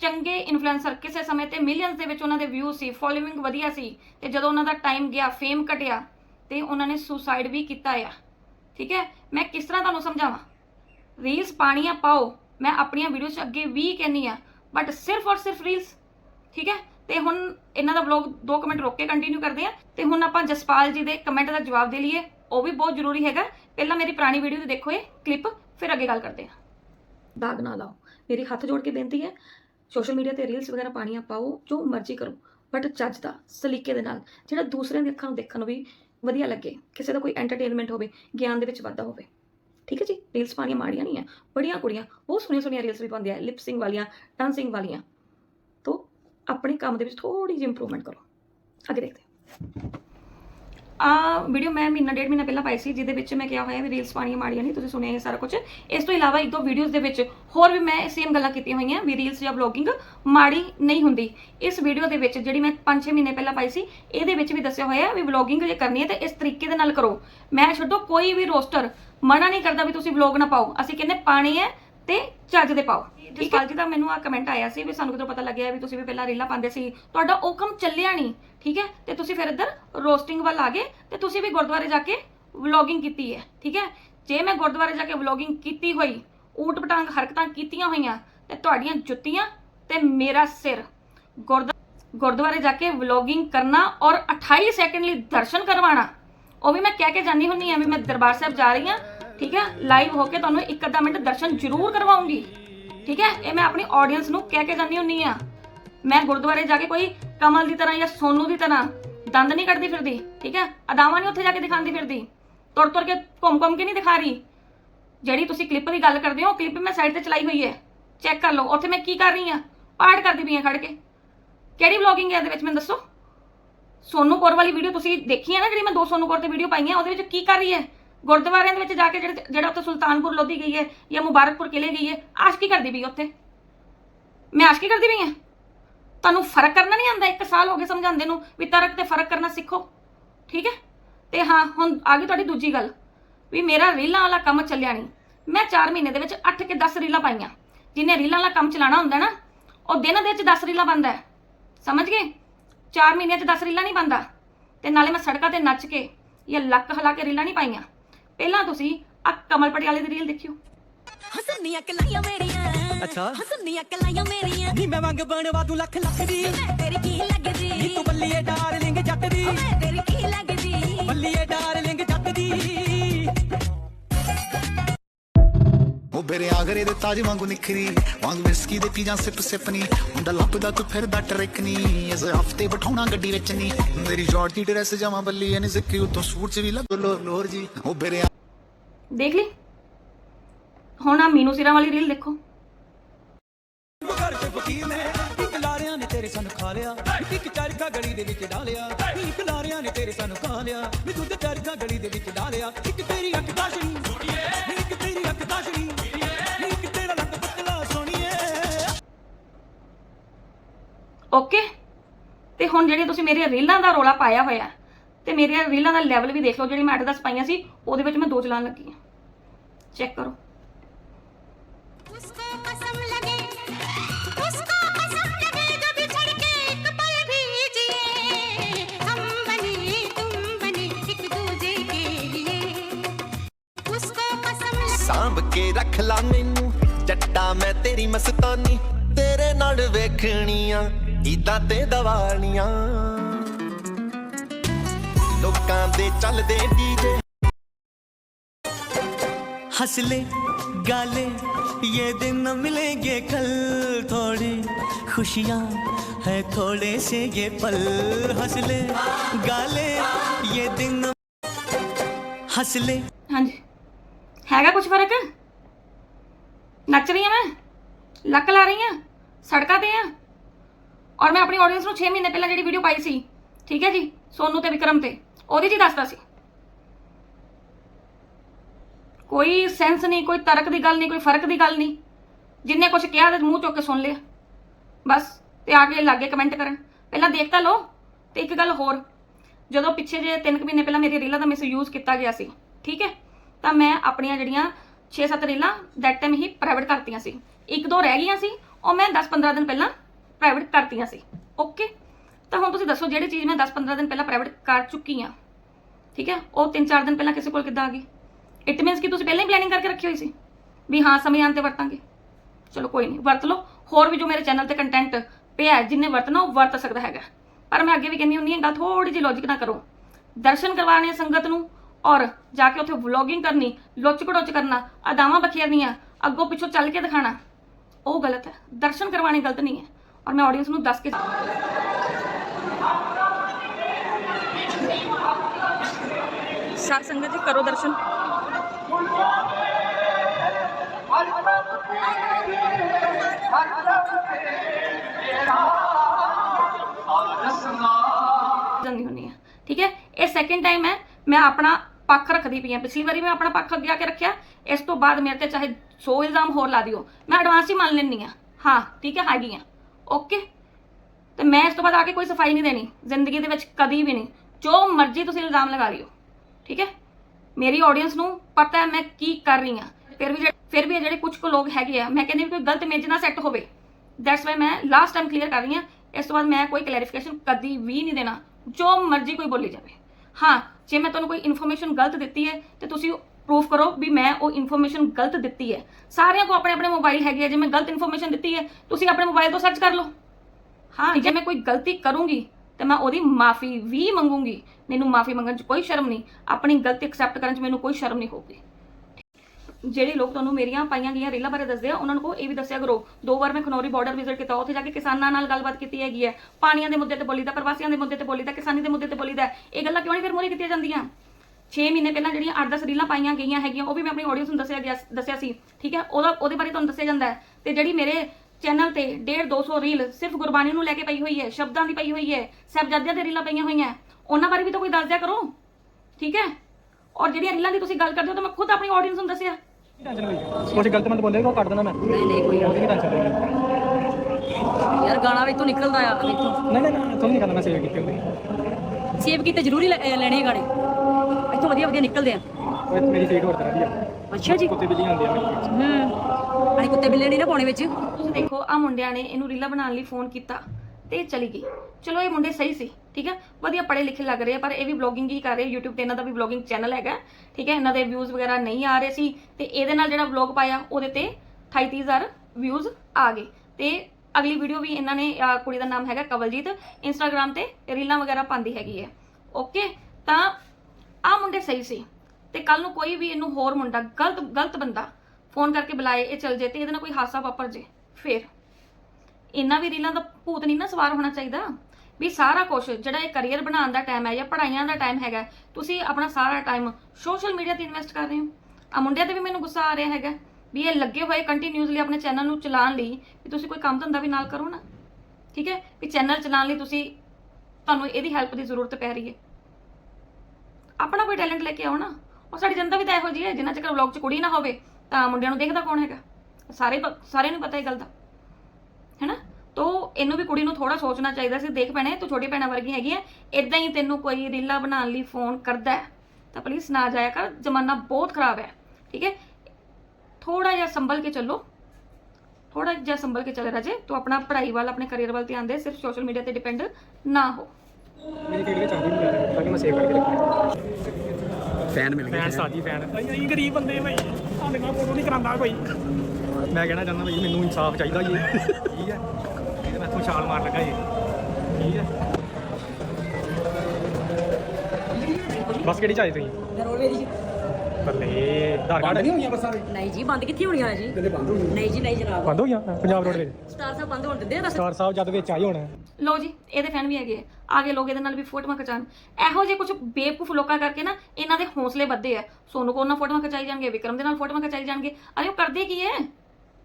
ਚੰਗੇ ਇਨਫਲੂਐਂਸਰ ਕਿਸੇ ਸਮੇਂ ਤੇ ਮਿਲੀਅਨਸ ਦੇ ਵਿੱਚ ਉਹਨਾਂ ਦੇ ਵਿਊ ਸੀ ਫੋਲੋਇੰਗ ਵਧੀਆ ਸੀ ਤੇ ਜਦੋਂ ਉਹਨਾਂ ਦਾ ਟਾਈਮ ਗਿਆ ਫੇਮ ਘਟਿਆ ਤੇ ਉਹਨਾਂ ਨੇ ਸੁਸਾਈਡ ਵੀ ਕੀਤਾ ਆ। ਠੀਕ ਹੈ? ਮੈਂ ਕਿਸ ਤਰ੍ਹਾਂ ਤੁਹਾਨੂੰ ਸਮਝਾਵਾਂ? ਰੀਲਸ ਪਾਣੀਆਂ ਪਾਓ। ਮੈਂ ਆਪਣੀਆਂ ਵੀਡੀਓਜ਼ 'ਚ ਅੱਗੇ ਵੀ ਕਹਿੰਨੀ ਆ ਬਟ ਸਿਰਫ ਔਰ ਸਿਰਫ ਰੀਲਸ ਠੀਕ ਹੈ? ਤੇ ਹੁਣ ਇਹਨਾਂ ਦਾ ਵਲੌਗ 2 ਕਮੈਂਟ ਰੋਕ ਕੇ ਕੰਟੀਨਿਊ ਕਰਦੇ ਆ ਤੇ ਹੁਣ ਆਪਾਂ ਜਸਪਾਲ ਜੀ ਦੇ ਕਮੈਂਟ ਦਾ ਜਵਾਬ ਦੇ ਲਈਏ। ਉਹ ਵੀ ਬਹੁਤ ਜ਼ਰੂਰੀ ਹੈਗਾ। ਪਹਿਲਾਂ ਮੇਰੀ ਪੁਰਾਣੀ ਵੀਡੀਓ ਤੇ ਦੇਖੋ ਇਹ ਕਲਿੱਪ ਫਿਰ ਅੱਗੇ ਗੱਲ ਕਰਦੇ ਆ ਦਾਗ ਨਾ ਲਾਓ। ਮੇਰੀ ਹੱਥ ਜੋੜ ਕੇ ਬੇਨਤੀ ਹੈ ਸੋਸ਼ਲ ਮੀਡੀਆ ਤੇ ਰੀਲਸ ਵਗੈਰਾ ਪਾਣੀਆਂ ਪਾਓ ਜੋ ਮਰਜ਼ੀ ਕਰੋ ਬਟ ਚੱਜ ਦਾ, ਸਲੀਕੇ ਦੇ ਨਾਲ, ਜਿਹੜਾ ਦੂਸਰਿਆਂ ਦੀਆਂ ਅੱਖਾਂ ਨੂੰ ਦੇਖਣ ਨੂੰ ਵੀ ਵਧੀਆ ਲੱਗੇ, ਕਿਸੇ ਦਾ ਕੋਈ ਐਂਟਰਟੇਨਮੈਂਟ ਹੋਵੇ, ਗਿਆਨ ਦੇ ਵਿੱਚ ਵਾਧਾ ਹੋਵੇ, ਠੀਕ ਹੈ ਜੀ? ਰੀਲਸ ਪਾਣੀਆਂ ਮਾੜੀਆਂ ਨਹੀਂ ਹੈ, ਬੜੀਆਂ ਕੁੜੀਆਂ, ਬਹੁਤ ਸੋਹਣੀਆਂ ਸੋਹਣੀਆਂ ਰੀਲਸ ਵੀ ਪਾਉਂਦੀਆਂ ਲਿਪਸਿੰਗ ਵਾਲੀਆਂ ਡਾਂਸਿੰਗ ਵਾਲੀਆਂ, ਤੋਂ ਆਪਣੇ ਕੰਮ ਦੇ ਵਿੱਚ ਥੋੜੀ ਜਿਹੀ ਇੰਪਰੂਵਮੈਂਟ ਕਰੋ, ਅੱਗੇ ਦੇਖਦੇ ਆ ਵੀਡੀਓ ਮੈਂ ਮਹੀਨਾ, ਡੇਢ ਮਹੀਨਾ ਪਹਿਲਾਂ ਪਾਈ ਸੀ, ਜਿਹਦੇ ਵਿੱਚ ਮੈਂ ਕਿਹਾ ਹੋਇਆ ਵੀ ਰੀਲਸ ਪਾਣੀਆਂ ਮਾੜੀਆਂ ਨਹੀਂ, ਤੁਸੀਂ ਸੁਣਿਆ ਇਹ ਸਾਰਾ ਕੁਝ ਇਸ ਤੋਂ ਇਲਾਵਾ ਇੱਕ ਦੋ ਵੀਡੀਓਜ਼ ਦੇ ਵਿੱਚ ਹੋਰ ਵੀ ਮੈਂ ਸੇਮ ਗੱਲਾਂ ਕੀਤੀਆਂ ਹੋਈਆਂ, ਵੀ ਰੀਲਸ ਜਾਂ ਵਲੌਗਿੰਗ ਮਾੜੀ ਨਹੀਂ ਹੁੰਦੀ। ਇਸ ਵੀਡੀਓ ਦੇ ਵਿੱਚ ਜਿਹੜੀ ਮੈਂ 5-6 ਮਹੀਨੇ ਪਹਿਲਾਂ ਪਾਈ ਸੀ, ਇਹਦੇ ਵਿੱਚ ਵੀ ਦੱਸਿਆ ਹੋਇਆ ਵੀ ਵਲੌਗਿੰਗ ਜੇ ਕਰਨੀ ਹੈ ਤਾਂ ਇਸ ਤਰੀਕੇ ਦੇ ਨਾਲ ਕਰੋ। ਮੈਂ ਛੱਡੋ ਕੋਈ ਵੀ ਰੋਸਟਰ ਮਨਾ ਨਹੀਂ ਕਰਦਾ ਵੀ ਤੁਸੀਂ ਵਲੌਗ ਨਾ ਪਾਓ। ਅਸੀਂ ਕਹਿੰਦੇ ਪਾਣੀ ਹੈ ਤੇ ਚੱਜ ਦੇ ਪਾਓ। ਹੈ। ਜੀ ਦਾ ਮੈਨੂੰ ਆ ਕਮੈਂਟ ਆਇਆ ਸੀ ਵੀ ਸਾਨੂੰ ਕਿਦੋਂ ਪਤਾ ਲੱਗਿਆ ਵੀ ਤੁਸੀਂ ਵੀ ਪਹਿਲਾਂ ਰੀਲਾਂ ਪਾਉਂਦੇ ਸੀ। ਤੁਹਾਡਾ ਉਹ ਕੰਮ ਚੱਲਿਆ ਨਹੀਂ ਠੀਕ ਹੈ? ਤੇ ਤੁਸੀਂ ਫਿਰ ਇੱਧਰ ਰੋਸਟਿੰਗ ਵੱਲ ਆ ਗਏ ਤੇ ਤੁਸੀਂ ਵੀ ਗੁਰਦੁਆਰੇ ਜਾ ਕੇ ਵਲੌਗਿੰਗ ਕੀਤੀ ਹੈ ਠੀਕ ਹੈ? ਜੇ ਮੈਂ ਗੁਰਦੁਆਰੇ ਜਾ ਕੇ ਵਲੌਗਿੰਗ ਕੀਤੀ ਹੋਈ ਊਟ ਪਟਾਂਗ ਹਰਕਤਾਂ ਕੀਤੀਆਂ ਹੋਈਆਂ ਤੇ ਤੁਹਾਡੀਆਂ ਜੁੱਤੀਆਂ ਤੇ ਮੇਰਾ ਸਿਰ। ਗੁਰਦ ਗੁਰਦੁਆਰੇ ਜਾ ਕੇ ਵਲੌਗਿੰਗ ਕਰਨਾ ਔਰ 28 ਸੈਕਿੰਡ ਲਈ ਦਰਸ਼ਨ ਕਰਵਾਉਣਾ। ਉਹ ਵੀ ਮੈਂ ਕਹਿ ਕੇ ਜਾਂਦੀ ਹੁੰਨੀ ਆ ਵੀ ਮੈਂ ਦਰਬਾਰ ਸਾਹਿਬ ਜਾ ਰਹੀ ਆ ਠੀਕ ਹੈ? ਲਾਈਵ ਹੋ ਕੇ ਤੁਹਾਨੂੰ ਇੱਕ ਅੱਧਾ ਮਿੰਟ ਦਰਸ਼ਨ ਜ਼ਰੂਰ ਕਰਵਾਉਂਗੀ। ਠੀਕ ਹੈ? ਇਹ ਮੈਂ ਆਪਣੀ ਆਡੀਅנס ਨੂੰ ਕਹਿ ਕੇ ਜਾਂਦੀ ਹੁੰਨੀ ਆ ਮੈਂ ਗੁਰਦੁਆਰੇ ਜਾ ਕੇ ਕੋਈ ਕਮਲ ਦੀ ਤਰ੍ਹਾਂ ਜਾਂ ਸੋਨੂ ਦੀ ਤਰ੍ਹਾਂ ਦੰਦ ਨਹੀਂ ਕੱਢਦੀ ਫਿਰਦੀ, ਠੀਕ ਹੈ? ਅਦਾਵਾਂ ਨਹੀਂ ਉੱਥੇ ਜਾ ਕੇ ਦਿਖਾਉਂਦੀ ਫਿਰਦੀ। ਤੁਰ ਤੁਰ ਕੇ ਘੁੰਮ ਘੁੰਮ ਕੇ ਨਹੀਂ ਦਿਖਾ ਰਹੀ। ਜਿਹੜੀ ਤੁਸੀਂ ਕਲਿੱਪ ਦੀ ਗੱਲ ਕਰਦੇ ਹੋ ਕਲਿੱਪ ਮੈਂ ਸਾਈਡ ਤੇ ਚਲਾਈ ਹੋਈ ਹੈ। ਚੈੱਕ ਕਰ ਲਓ, ਉੱਥੇ ਮੈਂ ਕੀ ਕਰ ਰਹੀ ਆ ਪਾਠ ਕਰਦੀ ਪਈ ਆ ਖੜ ਕੇ। ਕਿਹੜੀ ਵਲੌਗਿੰਗ ਹੈ ਇਹਦੇ ਵਿੱਚ ਮੈਨੂੰ ਦੱਸੋ? ਸੋਨੂ ਕੌਰ ਵਾਲੀ ਵੀਡੀਓ ਤੁਸੀਂ ਦੇਖੀ ਹੈ ਨਾ ਜਿਹੜੀ ਮੈਂ ਦੋ ਸੋਨੂ ਕੌਰ ਤੇ ਵੀਡੀਓ ਪਾਈ ਹੈ, ਉਹਦੇ ਵਿੱਚ ਕੀ ਕਰ ਰਹੀ ਹੈ? ਗੁਰਦੁਆਰਿਆਂ ਦੇ ਵਿੱਚ ਜਾ ਕੇ ਜਿਹੜੇ ਜਿਹੜਾ ਉੱਥੇ ਸੁਲਤਾਨਪੁਰ ਲੋਧੀ ਗਈ ਹੈ ਜਾਂ ਮੁਬਾਰਕਪੁਰ ਕਿਲੇ ਗਈ ਹੈ ਆਸ਼ਕੀ ਕਰਦੀ ਪਈ ਉੱਥੇ? ਮੈਂ ਆਸ਼ਕੀ ਕਰਦੀ ਪਈ ਹਾਂ? ਤੁਹਾਨੂੰ ਫ਼ਰਕ ਕਰਨਾ ਨਹੀਂ ਆਉਂਦਾ, ਇੱਕ ਸਾਲ ਹੋ ਗਏ ਸਮਝਾਉਂਦੇ ਨੂੰ ਵੀ ਤਰਕ ਤੇ ਫ਼ਰਕ ਕਰਨਾ ਸਿੱਖੋ। ਠੀਕ ਹੈ? ਤੇ ਹਾਂ, ਹੁਣ ਆ ਗਈ ਤੁਹਾਡੀ ਦੂਜੀ ਗੱਲ, ਵੀ ਮੇਰਾ ਰੀਲਾਂ ਵਾਲਾ ਕੰਮ ਚੱਲਿਆ ਨਹੀਂ। ਮੈਂ 4 ਮਹੀਨੇ ਦੇ ਵਿੱਚ 8 ਕੇ 10 ਰੀਲਾਂ ਪਾਈਆਂ। ਜਿਨੇ ਰੀਲਾਂ ਵਾਲਾ ਕੰਮ ਚਲਾਣਾ ਹੁੰਦਾ ਨਾ, ਉਹ ਦਿਨ ਦੇ ਵਿੱਚ 10 ਰੀਲਾਂ ਬੰਦਾ ਸਮਝ ਗਏ? 4 ਮਹੀਨਿਆਂ 'ਚ 10 ਰੀਲਾਂ ਨਹੀਂ ਬੰਦਾ ਤੇ ਨਾਲੇ ਮੈਂ ਸੜਕਾਂ ਤੇ ਨੱਚ ਕੇ ਜਾਂ ਲੱਕ ਹਿਲਾ ਕੇ ਰੀਲਾਂ ਨਹੀਂ ਪਾਈਆਂ। ਪਹਿਲਾਂ ਤੁਸੀਂ ਆ ਕਮਲ ਪਟਿਆਲੇ ਦੀ ਰੀਲ ਦੇਖਿਓ। ਹਸਨੀਆਂ ਕਲਾਈਆਂ ਮੇਰੀਆਂ ਅੱਛਾ। ਹਸਨੀਆਂ ਕਲਾਈਆਂ ਮੇਰੀਆਂ। ਨੀ ਮੈਂ ਮੰਗ ਬਣਵਾ ਤੂੰ ਲੱਖ ਲੱਖ ਦੀ। ਮੈਂ ਤੇਰੀ ਕੀ ਲੱਗਦੀ? ਨੀ ਤੂੰ ਬੱਲੀਏ ਡਾਰਲਿੰਗ ਜੱਟ ਦੀ। ਮੈਂ ਤੇਰੀ ਕੀ ਲੱਗਦੀ? ਬੱਲੀਏ ਡਾਰਲਿੰਗ ਜੱਟ ਦੀ। ਉਹ ਬੇਰੇ ਆਗਰੇ ਦੇ ਤਾਜ ਵਾਂਗੂ ਨਿਖਰੀ। ਵਾਂਗ ਵਿਸਕੀ ਦੇ ਪੀ ਜਾਂ ਸਿਪ ਸਿਪ ਨੀ ਮੁੰਡਾ ਲੱਭਦਾ ਤੂੰ ਫਿਰਦਾ ਟਰੈਕ ਨੀ। ਇਸ ਹਫ਼ਤੇ ਬਿਠਾਉਣਾ ਗੱਡੀ ਵਿੱਚ ਨੀ। ਮੇਰੀ ਸ਼ਾਰਟ ਦੀ ਡਰੈਸ ਜਾਵਾਂ ਬੱਲੀ ਐ ਨੀ ਸਿੱਕੀ ਉਤੋਂ ਸੂਟ ਚ ਵੀ ਲੱਗ ਲੋ ਲੋਰ ਜੀ। ਉਹ ਬੇਰੇ ਦੇਖ ਲਈ। ਹੁਣ ਆ ਮੀਨੂ ਸਿਰਾਂ ਵਾਲੀ ਰੀਲ ਦੇਖੋ। ਘਰ ਤੇ ਫਕੀਰ ਨੇ ਇੱਕ ਲਾਰਿਆਂ ਨੇ ਤੇਰੇ ਸਾਨੂੰ ਖਾ ਲਿਆ। ਇੱਕ ਚਰਖਾ ਗਲੀ ਦੇ ਵਿੱਚ ਡਾਲਿਆ ਇੱਕ ਲਾਰਿਆਂ ਨੇ ਤੇਰੇ ਸਾਨੂੰ ਖਾ ਲਿਆ। ਵੀ ਦੁੱਧ ਚਰਖਾ ਗਲੀ ਦੇ ਵਿੱਚ ਡਾਲਿਆ ਇੱਕ ਤੇਰੀ ਅੱਖ ਓਕੇ? ਤੇ ਹੁਣ ਜਿਹੜੇ ਤੁਸੀਂ ਮੇਰੇ ਰੀਲਾਂ ਦਾ ਰੋਲਾ ਪਾਇਆ ਹੋਇਆ ਤੇ ਮੇਰੇ ਰੀਲਾਂ ਦਾ ਲੈਵਲ ਵੀ ਦੇਖ ਲਓ ਜਿਹੜੀ ਮੈਂ 8-10 ਪਾਈਆਂ ਸੀ ਉਹਦੇ ਵਿੱਚ ਮੈਂ ਦੋ ਚਲਾਣ ਲੱਗੀ ਆ ਚੈੱਕ ਕਰੋ। ਕੇ ਰੱਖ ਲਾ ਮੈਨੂੰ ਜੱਟਾ ਮੈਂ ਤੇਰੀ ਮਸਤਾਨੀ ਤੇਰੇ ਨਾਲ ਵੇਖਣੀਆਂ। ਈਦਾਂ ਤੇ ਦੀਵਾਲੀਆਂ ਲੋਕਾਂ ਦੇ ਚੱਲਦੇ ਡੀਜੇ हंस ले गाले ये दिन न मिलेंगे कल थोड़ी खुशियाँ है थोड़े से ये पल हंस ले गाले ये दिन न हंस ले ਹਾਂਜੀ ਹੈਗਾ ਕੁਝ ਫਰਕ ਨੱਚ ਰਹੀ ਹਾਂ ਮੈਂ ਲੱਕ ਲਾ ਰਹੀ ਹਾਂ ਸੜਕਾਂ ਤੇ ਆ ਔਰ ਮੈਂ ਆਪਣੀ ਆਡੀਅנס ਨੂੰ 6 ਮਹੀਨੇ ਪਹਿਲਾਂ ਜਿਹੜੀ ਵੀਡੀਓ ਪਾਈ ਸੀ, ਠੀਕ ਹੈ ਜੀ, ਸੋਨੂ ਤੇ ਵਿਕਰਮ ਤੇ, ਉਹਦੇ 'ਚ ਹੀ ਦੱਸਦਾ ਸੀ। ਕੋਈ ਸੈਂਸ ਨਹੀਂ, ਕੋਈ ਤਰਕ ਦੀ ਗੱਲ ਨਹੀਂ, ਕੋਈ ਫ਼ਰਕ ਦੀ ਗੱਲ ਨਹੀਂ। ਜਿੰਨੇ ਕੁਝ ਕਿਹਾ ਤੇ ਮੂੰਹ ਚੁੱਕ ਕੇ ਸੁਣ ਲਿਆ। ਬਸ, ਤੇ ਆ ਕੇ ਲਾਗੇ ਕਮੈਂਟ ਕਰਨ। ਪਹਿਲਾਂ ਦੇਖ ਤਾਂ ਲਓ, ਤੇ ਇੱਕ ਗੱਲ ਹੋਰ। ਜਦੋਂ ਪਿੱਛੇ ਜੇ 3 ਮਹੀਨੇ ਪਹਿਲਾਂ ਮੇਰੀ ਰੀਲਾਂ ਦਾ ਮਿਸਯੂਜ਼ ਕੀਤਾ ਗਿਆ ਸੀ, ਠੀਕ ਹੈ, ਤਾਂ ਮੈਂ ਆਪਣੀਆਂ ਜਿਹੜੀਆਂ 6-7 ਰੀਲਾਂ ਦੈਟ ਟਾਈਮ ਹੀ ਪ੍ਰਾਈਵੇਟ ਕਰਤੀਆਂ ਸੀ। ਇੱਕ ਦੋ ਰਹਿ ਗਈਆਂ ਸੀ, ਉਹ ਮੈਂ 10-15 ਦਿਨ ਪਹਿਲਾਂ ਪ੍ਰਾਈਵੇਟ ਕਰਤੀਆਂ ਸੀ। ਓਕੇ ਤਾਂ ਹੁਣ ਤੁਸੀਂ ਦੱਸੋ ਜਿਹੜੀ ਚੀਜ਼ ਮੈਂ 10-15 ਦਿਨ ਪਹਿਲਾਂ ਪ੍ਰਾਈਵੇਟ ਕਰ ਚੁੱਕੀ ਆ ਠੀਕ ਹੈ? ਉਹ 3-4 ਦਿਨ ਪਹਿਲਾਂ ਕਿਸੇ ਕੋਲ ਕਿੱਦਾਂ ਆ ਗਈ? ਇਟ ਮੀਨਸ ਕਿ ਤੁਸੀਂ ਪਹਿਲਾਂ ਹੀ ਪਲੈਨਿੰਗ ਕਰਕੇ ਰੱਖੀ ਹੋਈ ਸੀ ਵੀ ਹਾਂ, ਸਮੇਂ ਆਉਣ ਤੇ ਵਰਤਾਂਗੇ। ਚਲੋ ਕੋਈ ਨਹੀਂ, ਵਰਤ ਲਓ। ਹੋਰ ਵੀ ਜੋ ਮੇਰੇ ਚੈਨਲ ਤੇ ਕੰਟੈਂਟ ਪਿਆ ਜਿੰਨੇ ਵਰਤਣਾ, ਉਹ ਵਰਤ ਸਕਦਾ ਹੈਗਾ। ਪਰ ਮੈਂ ਅੱਗੇ ਵੀ ਕਹਿੰਦੀ ਹੁੰਦੀ ਹਾਂ, ਗੱਲ ਥੋੜੀ ਜਿਹੀ ਲੌਜੀਕ ਨਾ ਕਰੋ। ਦਰਸ਼ਨ ਕਰਵਾਣੇ ਸੰਗਤ ਨੂੰ ਔਰ ਜਾ ਕੇ ਉੱਥੇ ਵਲੌਗਿੰਗ ਕਰਨੀ ਲੁੱਚ ਘੜੋਚ ਕਰਨਾ ਅਦਾਵਾਂ ਬਖੇਰਨੀਆਂ, ਅੱਗੋਂ ਪਿੱਛੋਂ ਚੱਲ ਕੇ ਦਿਖਾਣਾ ਉਹ ਗਲਤ ਹੈ। ਦਰਸ਼ਨ ਕਰਵਾਣੇ ਗਲਤ ਨਹੀਂ ਹੈ। ਔਰ ਮੈਂ ਆਡੀਅנס ਨੂੰ ਦੱਸ ਕੇ ਸਾਰ ਸੰਗਤ ਜੀ ਕਰੋ ਦਰਸ਼ਨ ਜਾਂਦੀ ਹੁੰਦੀ ਆ ਠੀਕ ਹੈ ਇਹ ਸੈਕਿੰਡ ਟਾਈਮ ਹੈ ਮੈਂ ਆਪਣਾ ਪੱਖ ਰੱਖਦੀ ਪਈ ਆ ਪਿਛਲੀ ਵਾਰੀ ਮੈਂ ਆਪਣਾ ਪੱਖ ਅੱਗੇ ਆ ਕੇ ਰੱਖਿਆ ਇਸ ਤੋਂ ਬਾਅਦ ਮੇਰੇ ਤੇ ਚਾਹੇ 100 ਇਲਜ਼ਾਮ ਹੋਰ ਲਾ ਦਿਓ ਮੈਂ ਐਡਵਾਂਸ ਹੀ ਮੰਨ ਲੈਣੀ ਆ ਹਾਂ ਠੀਕ ਹੈ ਹੈਗੀ ਆ ਓਕੇ। ਤੇ ਮੈਂ ਇਸ ਤੋਂ ਬਾਅਦ ਆ ਕੇ ਕੋਈ ਸਫ਼ਾਈ ਨਹੀਂ ਦੇਣੀ। ਜ਼ਿੰਦਗੀ ਦੇ ਵਿੱਚ ਕਦੀ ਵੀ ਨਹੀਂ। ਜੋ ਮਰਜ਼ੀ ਤੁਸੀਂ ਇਲਜ਼ਾਮ ਲਗਾ ਲਿਓ। ਠੀਕ ਹੈ? ਮੇਰੀ ਆਡੀਅנס ਨੂੰ ਪਤਾ ਹੈ ਮੈਂ ਕੀ ਕਰ ਰਹੀ ਹਾਂ। ਫਿਰ ਵੀ ਜਿਹੜੇ- ਫਿਰ ਵੀ ਜਿਹੜੇ ਕੁਝ ਕੁ ਲੋਕ ਹੈਗੇ ਆ, ਮੈਂ ਕਹਿੰਦੀ ਵੀ ਕੋਈ ਗਲਤ ਇਮੇਜ ਨਾ ਸੈੱਟ ਹੋਵੇ। ਦੈਟਸ ਵਾਈ ਮੈਂ ਲਾਸਟ ਟਾਈਮ ਕਲੀਅਰ ਕਰ ਰਹੀ ਹਾਂ। ਇਸ ਤੋਂ ਬਾਅਦ ਮੈਂ ਕੋਈ ਕਲੈਰੀਫਿਕੇਸ਼ਨ ਕਦੀ ਵੀ ਨਹੀਂ ਦੇਣਾ। ਜੋ ਮਰਜ਼ੀ ਕੋਈ ਬੋਲੀ ਜਾਵੇ। ਹਾਂ, ਜੇ ਮੈਂ ਤੁਹਾਨੂੰ ਕੋਈ ਇਨਫੋਰਮੇਸ਼ਨ ਗਲਤ ਦਿੱਤੀ ਹੈ, ਤੇ ਤੁਸੀਂ ਪ੍ਰੂਫ ਕਰੋ ਵੀ ਮੈਂ ਉਹ ਇਨਫੋਰਮੇਸ਼ਨ ਗਲਤ ਦਿੱਤੀ ਹੈ। ਸਾਰਿਆਂ ਕੋ ਆਪਣੇ ਆਪਣੇ ਮੋਬਾਈਲ ਹੈਗੇ ਆ ਜੇ ਮੈਂ ਗਲਤ ਇਨਫੋਰਮੇਸ਼ਨ ਦਿੱਤੀ ਹੈ ਤੁਸੀਂ ਆਪਣੇ ਮੋਬਾਈਲ ਤੋਂ ਸਰਚ ਕਰ ਲਓ। ਹਾਂ ਜੇ ਮੈਂ ਕੋਈ ਗਲਤੀ ਕਰੂੰਗੀ ਤੇ ਮੈਂ ਉਹਦੀ ਮਾਫੀ ਵੀ ਮੰਗੂੰਗੀ। ਮੈਨੂੰ ਮਾਫੀ ਮੰਗਣ 'ਚ ਕੋਈ ਸ਼ਰਮ ਨਹੀਂ ਆਪਣੀ ਗਲਤੀ ਐਕਸੈਪਟ ਕਰਨ 'ਚ ਮੈਨੂੰ ਕੋਈ ਸ਼ਰਮ ਨਹੀਂ ਹੋਊਗੀ। ਜਿਹੜੇ ਲੋਕ ਤੁਹਾਨੂੰ ਮੇਰੀਆਂ ਪਾਈਆਂ ਗਈਆਂ ਰੀਲਾਂ ਬਾਰੇ ਦੱਸਦੇ ਆ ਉਹਨਾਂ ਨੂੰ ਕੋ ਇਹ ਵੀ ਦੱਸਿਆ ਕਰੋ ਦੋ ਵਾਰ ਮੈਂ ਖਨੌਰੀ ਬਾਰਡਰ ਵਿਜ਼ਿਟ ਕੀਤਾ ਉੱਥੇ ਜਾ ਕੇ ਕਿਸਾਨਾਂ ਨਾਲ ਗੱਲਬਾਤ ਕੀਤੀ ਹੈਗੀ ਹੈ। ਪਾਣੀਆਂ ਦੇ ਮੁੱਦੇ ਤੇ ਬੋਲੀਦਾ ਪ੍ਰਵਾਸੀਆਂ ਦੇ ਮੁੱਦੇ ਤੇ ਬੋਲੀਦਾ ਕਿਸਾਨੀ ਦੇ ਮੁੱਦੇ ਤੇ ਬੋਲੀਦਾ ਇਹ ਗੱਲਾਂ ਕਿਉਂ ਨਹੀਂ ਫਿਰ ਮੋਰੇ ਕੀਤੀਆਂ ਜਾਂਦੀਆਂ? ਛੇ ਮਹੀਨੇ ਪਹਿਲਾਂ ਜਿਹੜੀਆਂ ਅੱਠ ਦਸ ਰੀਲਾਂ ਪਾਈਆਂ ਗਈਆਂ ਹੈਗੀਆਂ ਉਹ ਵੀ ਮੈਂ ਆਪਣੀ ਆਡੀਅנס ਨੂੰ ਦੱਸਿਆ ਗਿਆ ਦੱਸਿਆ ਸੀ ਠੀਕ ਹੈ? ਉਹਦਾ ਉਹਦੇ ਬਾਰੇ ਤੁਹਾਨੂੰ ਦੱਸਿਆ ਜਾਂਦਾ ਹੈ। ਤੇ ਜਿਹੜੀ ਮੇਰੇ ਚੈਨਲ ਤੇ 1.5 200 ਰੀਲ ਸਿਰਫ ਗੁਰਬਾਣੀ ਨੂੰ ਲੈ ਕੇ ਪਈ ਹੋਈ ਹੈ ਸ਼ਬਦਾਂ ਦੀ ਪਈ ਹੋਈ ਹੈ ਸਬਜਦਿਆਂ ਦੇ ਰੀਲਾਂ ਪਈਆਂ ਹੋਈਆਂ ਉਹਨਾਂ ਬਾਰੇ ਵੀ ਤਾਂ ਕੋਈ ਦੱਸਦਿਆਂ ਕਰੋ ਠੀਕ ਹੈ? ਔਰ ਜਿਹੜੀਆਂ ਰੀਲਾਂ ਦੀ ਤੁਸੀਂ ਗੱਲ ਕਰਦੇ ਹੋ ਤਾਂ ਮੈਂ ਖੁਦ ਆਪਣੀ ਆਡੀਅנס ਨੂੰ ਦੱਸਿਆ। ਕੁਝ ਗਲਤ ਮੰਤ ਬੋਲੇ ਉਹ ਕੱਟ ਦਿੰਦਾ ਮੈਂ। ਨਹੀਂ ਨਹੀਂ ਕੋਈ ਗੱਲ ਨਹੀਂ। ਟੈਨਸ਼ਨ ਯਾਰ ਗਾਣਾ ਵੀ ਤੋਂ ਨਿਕਲਦਾ ਆ ਨਹੀਂ ਨਹੀਂ ਤੁਹਾਨੂੰ ਨਹੀਂ ਕਰਨਾ ਮੈਂ ਸੇਵ ਕੀਤੇ ਹੁੰਦੇ ਸੇਵ ਕੀਤੇ ਜ਼ਰੂਰੀ ਲੈਣੇ ਗਾਣੇ। ਇੱਥੋਂ ਵਧੀਆ ਵਧੀਆ ਨਿਕਲਦੇ ਆ। ਉਹ ਇੱਥੇ ਮੇਰੀ ਫੀਡ ਹੋਰ ਤਰ੍ਹਾਂ ਦੀ ਆ। ਅੱਛਾ ਜੀ। ਕੁੱਤੇ ਬਿੱਲੀਆਂ ਹੁੰਦੀਆਂ ਮੇਰੀ feed 'ਚ। ਹੂੰ। ਅਸੀਂ ਕੁੱਤੇ ਬਿੱਲੇ ਨਹੀਂ ਨਾ ਪਾਉਣੇ ਵਿੱਚ। ਤੁਸੀਂ ਦੇਖੋ ਆ ਮੁੰਡਿਆਂ ਨੇ ਇਹਨੂੰ ਰੀਲਾਂ ਬਣਾਉਣ ਲਈ ਫੋਨ ਕੀਤਾ ਤੇ ਇਹ ਚਲੀ ਗਈ। ਚਲੋ ਇਹ ਮੁੰਡੇ ਸਹੀ ਸੀ ਠੀਕ ਹੈ ਵਧੀਆ ਪੜ੍ਹੇ ਲਿਖੇ ਲੱਗ ਰਹੇ ਆ ਪਰ ਇਹ ਵੀ ਬਲੌਗਿੰਗ ਹੀ ਕਰ ਰਹੇ YouTube ਤੇ ਇਹਨਾਂ ਦਾ ਵੀ ਬਲੌਗਿੰਗ ਚੈਨਲ ਹੈਗਾ ਠੀਕ ਹੈ ਇਹਨਾਂ ਦੇ ਵਿਊਜ਼ ਵਗੈਰਾ ਨਹੀਂ ਆ ਰਹੇ ਸੀ ਤੇ ਇਹਦੇ ਨਾਲ ਜਿਹੜਾ ਬਲੌਗ ਪਾਇਆ ਉਹਦੇ ਤੇ 38000 ਵਿਊਜ਼ ਆ ਗਏ। ਤੇ ਅਗਲੀ ਵੀਡੀਓ ਵੀ ਇਹਨਾਂ ਨੇ ਕੁੜੀ ਦਾ ਨਾਮ ਹੈਗਾ ਕਵਲਜੀਤ। ਇੰਸਟਾਗ੍ਰam ਤੇ ਰੀਲਾਂ ਵਗੈਰਾ ਪਾਉਂਦੀ ਹੈਗੀ ਹੈ ਓਕੇ ਤਾਂ ਆ ਮੁੰਡੇ ਸਹੀ ਸੀ ਤੇ ਕੱਲ ਨੂੰ ਕੋਈ ਵੀ ਇਹਨੂੰ ਹੋਰ ਮੁੰਡਾ ਗਲਤ ਗਲਤ ਬੰਦਾ ਫੋਨ ਕਰਕੇ ਬੁਲਾਏ, ਇਹ ਚਲ ਜੇ ਤੇ ਇਹਦੇ ਨਾਲ ਕੋਈ ਹਾਸਾ ਵਾਪਰ ਜੇ, ਫੇਰ। ਇਹਨਾਂ ਵੀ ਰੀਲਾਂ ਦਾ ਭੂਤ ਨਹੀਂ ਨਾ ਸਵਾਰ ਹੋਣਾ ਚਾਹੀਦਾ ਵੀ ਸਾਰਾ ਕੁਝ ਜਿਹੜਾ ਇਹ ਕੈਰੀਅਰ ਬਣਾਉਣ ਦਾ ਟਾਈਮ ਹੈ ਜਾਂ ਪੜ੍ਹਾਈਆਂ ਦਾ ਟਾਈਮ ਹੈਗਾ, ਤੁਸੀਂ ਆਪਣਾ ਸਾਰਾ ਟਾਈਮ ਸੋਸ਼ਲ ਮੀਡੀਆ ਤੇ ਇਨਵੈਸਟ ਕਰ ਰਹੇ ਹੋ। ਆ ਮੁੰਡਿਆਂ ਤੇ ਵੀ ਮੈਨੂੰ ਗੁੱਸਾ ਆ ਰਿਹਾ ਹੈਗਾ ਵੀ ਇਹ ਲੱਗੇ ਹੋਏ ਕੰਟੀਨਿਊਸਲੀ ਆਪਣੇ ਚੈਨਲ ਨੂੰ ਚਲਾਉਣ ਲਈ ਵੀ ਤੁਸੀਂ ਕੋਈ ਕੰਮ ਧੰਦਾ ਵੀ ਨਾਲ ਕਰੋ ਨਾ। ਠੀਕ ਹੈ? ਵੀ ਚੈਨਲ ਚਲਾਉਣ ਲਈ ਤੁਸੀਂ ਤੁਹਾਨੂੰ ਇਹਦੀ ਹੈਲਪ ਦੀ ਜ਼ਰੂਰਤ ਪੈ ਰਹੀ ਹੈ। ਆਪਣਾ ਕੋਈ ਟੈਲੈਂਟ ਲੈ ਕੇ ਆਓ ਨਾ। ਉਹ ਸਾਡੀ ਜਨਤਾ ਵੀ ਤਾਂ ਇਹੋ ਜਿਹੀ ਹੈ, ਜਿੰਨਾ ਚਿਰ ਵਲੌਗ 'ਚ ਕੁੜੀ ਨਾ ਹੋਵੇ, ਤਾਂ ਮੁੰਡਿਆਂ ਨੂੰ ਦੇਖਦਾ ਕੌਣ ਹੈਗਾ? ਸਾਰੇ ਪ- ਸਾਰਿਆਂ ਨੂੰ ਪਤਾ ਇਹ ਗੱਲ ਦਾ। ਹੈਨਾ? ਤੋ ਇਹਨੂੰ ਵੀ ਕੁੜੀ ਨੂੰ ਥੋੜਾ ਸੋਚਣਾ ਚਾਹੀਦਾ ਸੀ, ਦੇਖ ਭੈਣੇ, ਤੂੰ ਛੋਟੀ ਭੈਣਾਂ ਵਰਗੀ ਹੈਗੀ ਹੈ ਇਦਾਂ ਹੀ ਤੈਨੂੰ ਕੋਈ ਰੀਲਾ ਬਣਾਉਣ ਲਈ ਫੋਨ ਕਰਦਾ ਤਾਂ ਪਲੀਜ਼ ਨਾ ਜਾਇਆ ਕਰ, ਜ਼ਮਾਨਾ ਬਹੁਤ ਖਰਾਬ ਹੈ, ਠੀਕ ਹੈ? ਥੋੜਾ ਜਿਹਾ ਸੰਭਲ ਕੇ ਚੱਲੋ। ਥੋੜਾ ਜਿਹਾ ਸੰਭਲ ਕੇ ਚੱਲੇ ਰਾਜੇ, ਤੂੰ ਆਪਣਾ ਪੜ੍ਹਾਈ ਵੱਲ, ਆਪਣੇ ਕੈਰੀਅਰ ਵੱਲ ਧਿਆਨ ਦੇ, ਸਿਰਫ ਸੋਸ਼ਲ ਮੀਡੀਆ ਤੇ ਡਿਪੈਂਡ ਨਾ ਹੋ। ਮੇਰੀ ਵਿੱਚ ਆਉਂਦੀ ਨਹੀਂ ਰਹੀ ਤਾਂ ਕਿ ਮੈਂ ਸੇਵ ਕਰਕੇ ਰੱਖਾਂ ਫੈਨ ਮਿਲ ਫੈਨ ਸਾਡੀ ਫੈਨ ਅਸੀਂ ਗਰੀਬ ਬੰਦੇ ਭਾਈ। ਸਾਡੇ ਨਾਲ ਫੋਟੋ ਨਹੀਂ ਕਰਾਂਦਾ ਕੋਈ। ਮੈਂ ਕਹਿਣਾ ਚਾਹੁੰਦਾ ਭਾਈ ਮੈਨੂੰ ਇਨਸਾਫ ਚਾਹੀਦਾ ਜੀ। ਠੀਕ ਹੈ? ਇਹਦੇ ਮੈਂ ਇੱਥੋਂ ਛਾਲ ਮਾਰ ਲੱਗਾ ਜੀ। ਠੀਕ ਹੈ? ਬਸ ਕਿਹੜੀ ਚਾਹੀਦੀ ਤੁਸੀਂ? ਮੈਂ ਰੋਡਵੇਜ਼ ਜੀ ਬੱਲੇ ਆਧਾਰ ਕਾਰਡ ਨਹੀਂ ਹੋਈਆਂ ਬੱਸਾਂ ਵੀ ਨਹੀਂ ਜੀ ਬੰਦ ਕਿੱਥੇ ਹੋਣੀਆਂ ਜੀ? ਕਦੇ ਬੰਦ ਹੋ ਗਈਆਂ ਨਹੀਂ ਜੀ ਨਹੀਂ ਜਨਾਬ। ਬੰਦ ਹੋ ਗਿਆ ਪੰਜਾਬ ਰੋਡ ਵਿੱਚ ਸਟਾਰ ਸਾਹਿਬ ਬੰਦ ਹੋਣ ਦਿੰਦੇ ਆ ਬਸ ਸਟਾਰ ਸਾਹਿਬ ਜਦ ਵਿੱਚ ਆਈ ਹੋਣਾ। ਲੋ ਜੀ ਇਹਦੇ ਫੈਨ ਵੀ ਹੈਗੇ ਆ। ਆਗੇ ਲੋਕ ਇਹਦੇ ਨਾਲ ਵੀ ਫੋਟੋਆਂ ਖਿਚਾਣ ਇਹੋ ਜਿਹੇ ਕੁਝ ਬੇਵਕੂਫ ਲੋਕਾਂ ਕਰਕੇ ਨਾ ਇਹਨਾਂ ਦੇ ਹੌਸਲੇ ਵੱਧੇ ਆ। ਸੋਨੂ ਕੋਲ ਨਾਲ ਫੋਟੋਆਂ ਖਿਚਾਈ ਜਾਣਗੇ ਵਿਕਰਮ ਦੇ ਨਾਲ ਫੋਟੋਆਂ ਖਿਚਾਈ ਜਾਣਗੇ। ਅਰੇ ਉਹ ਕਰਦੇ ਕੀ ਹੈ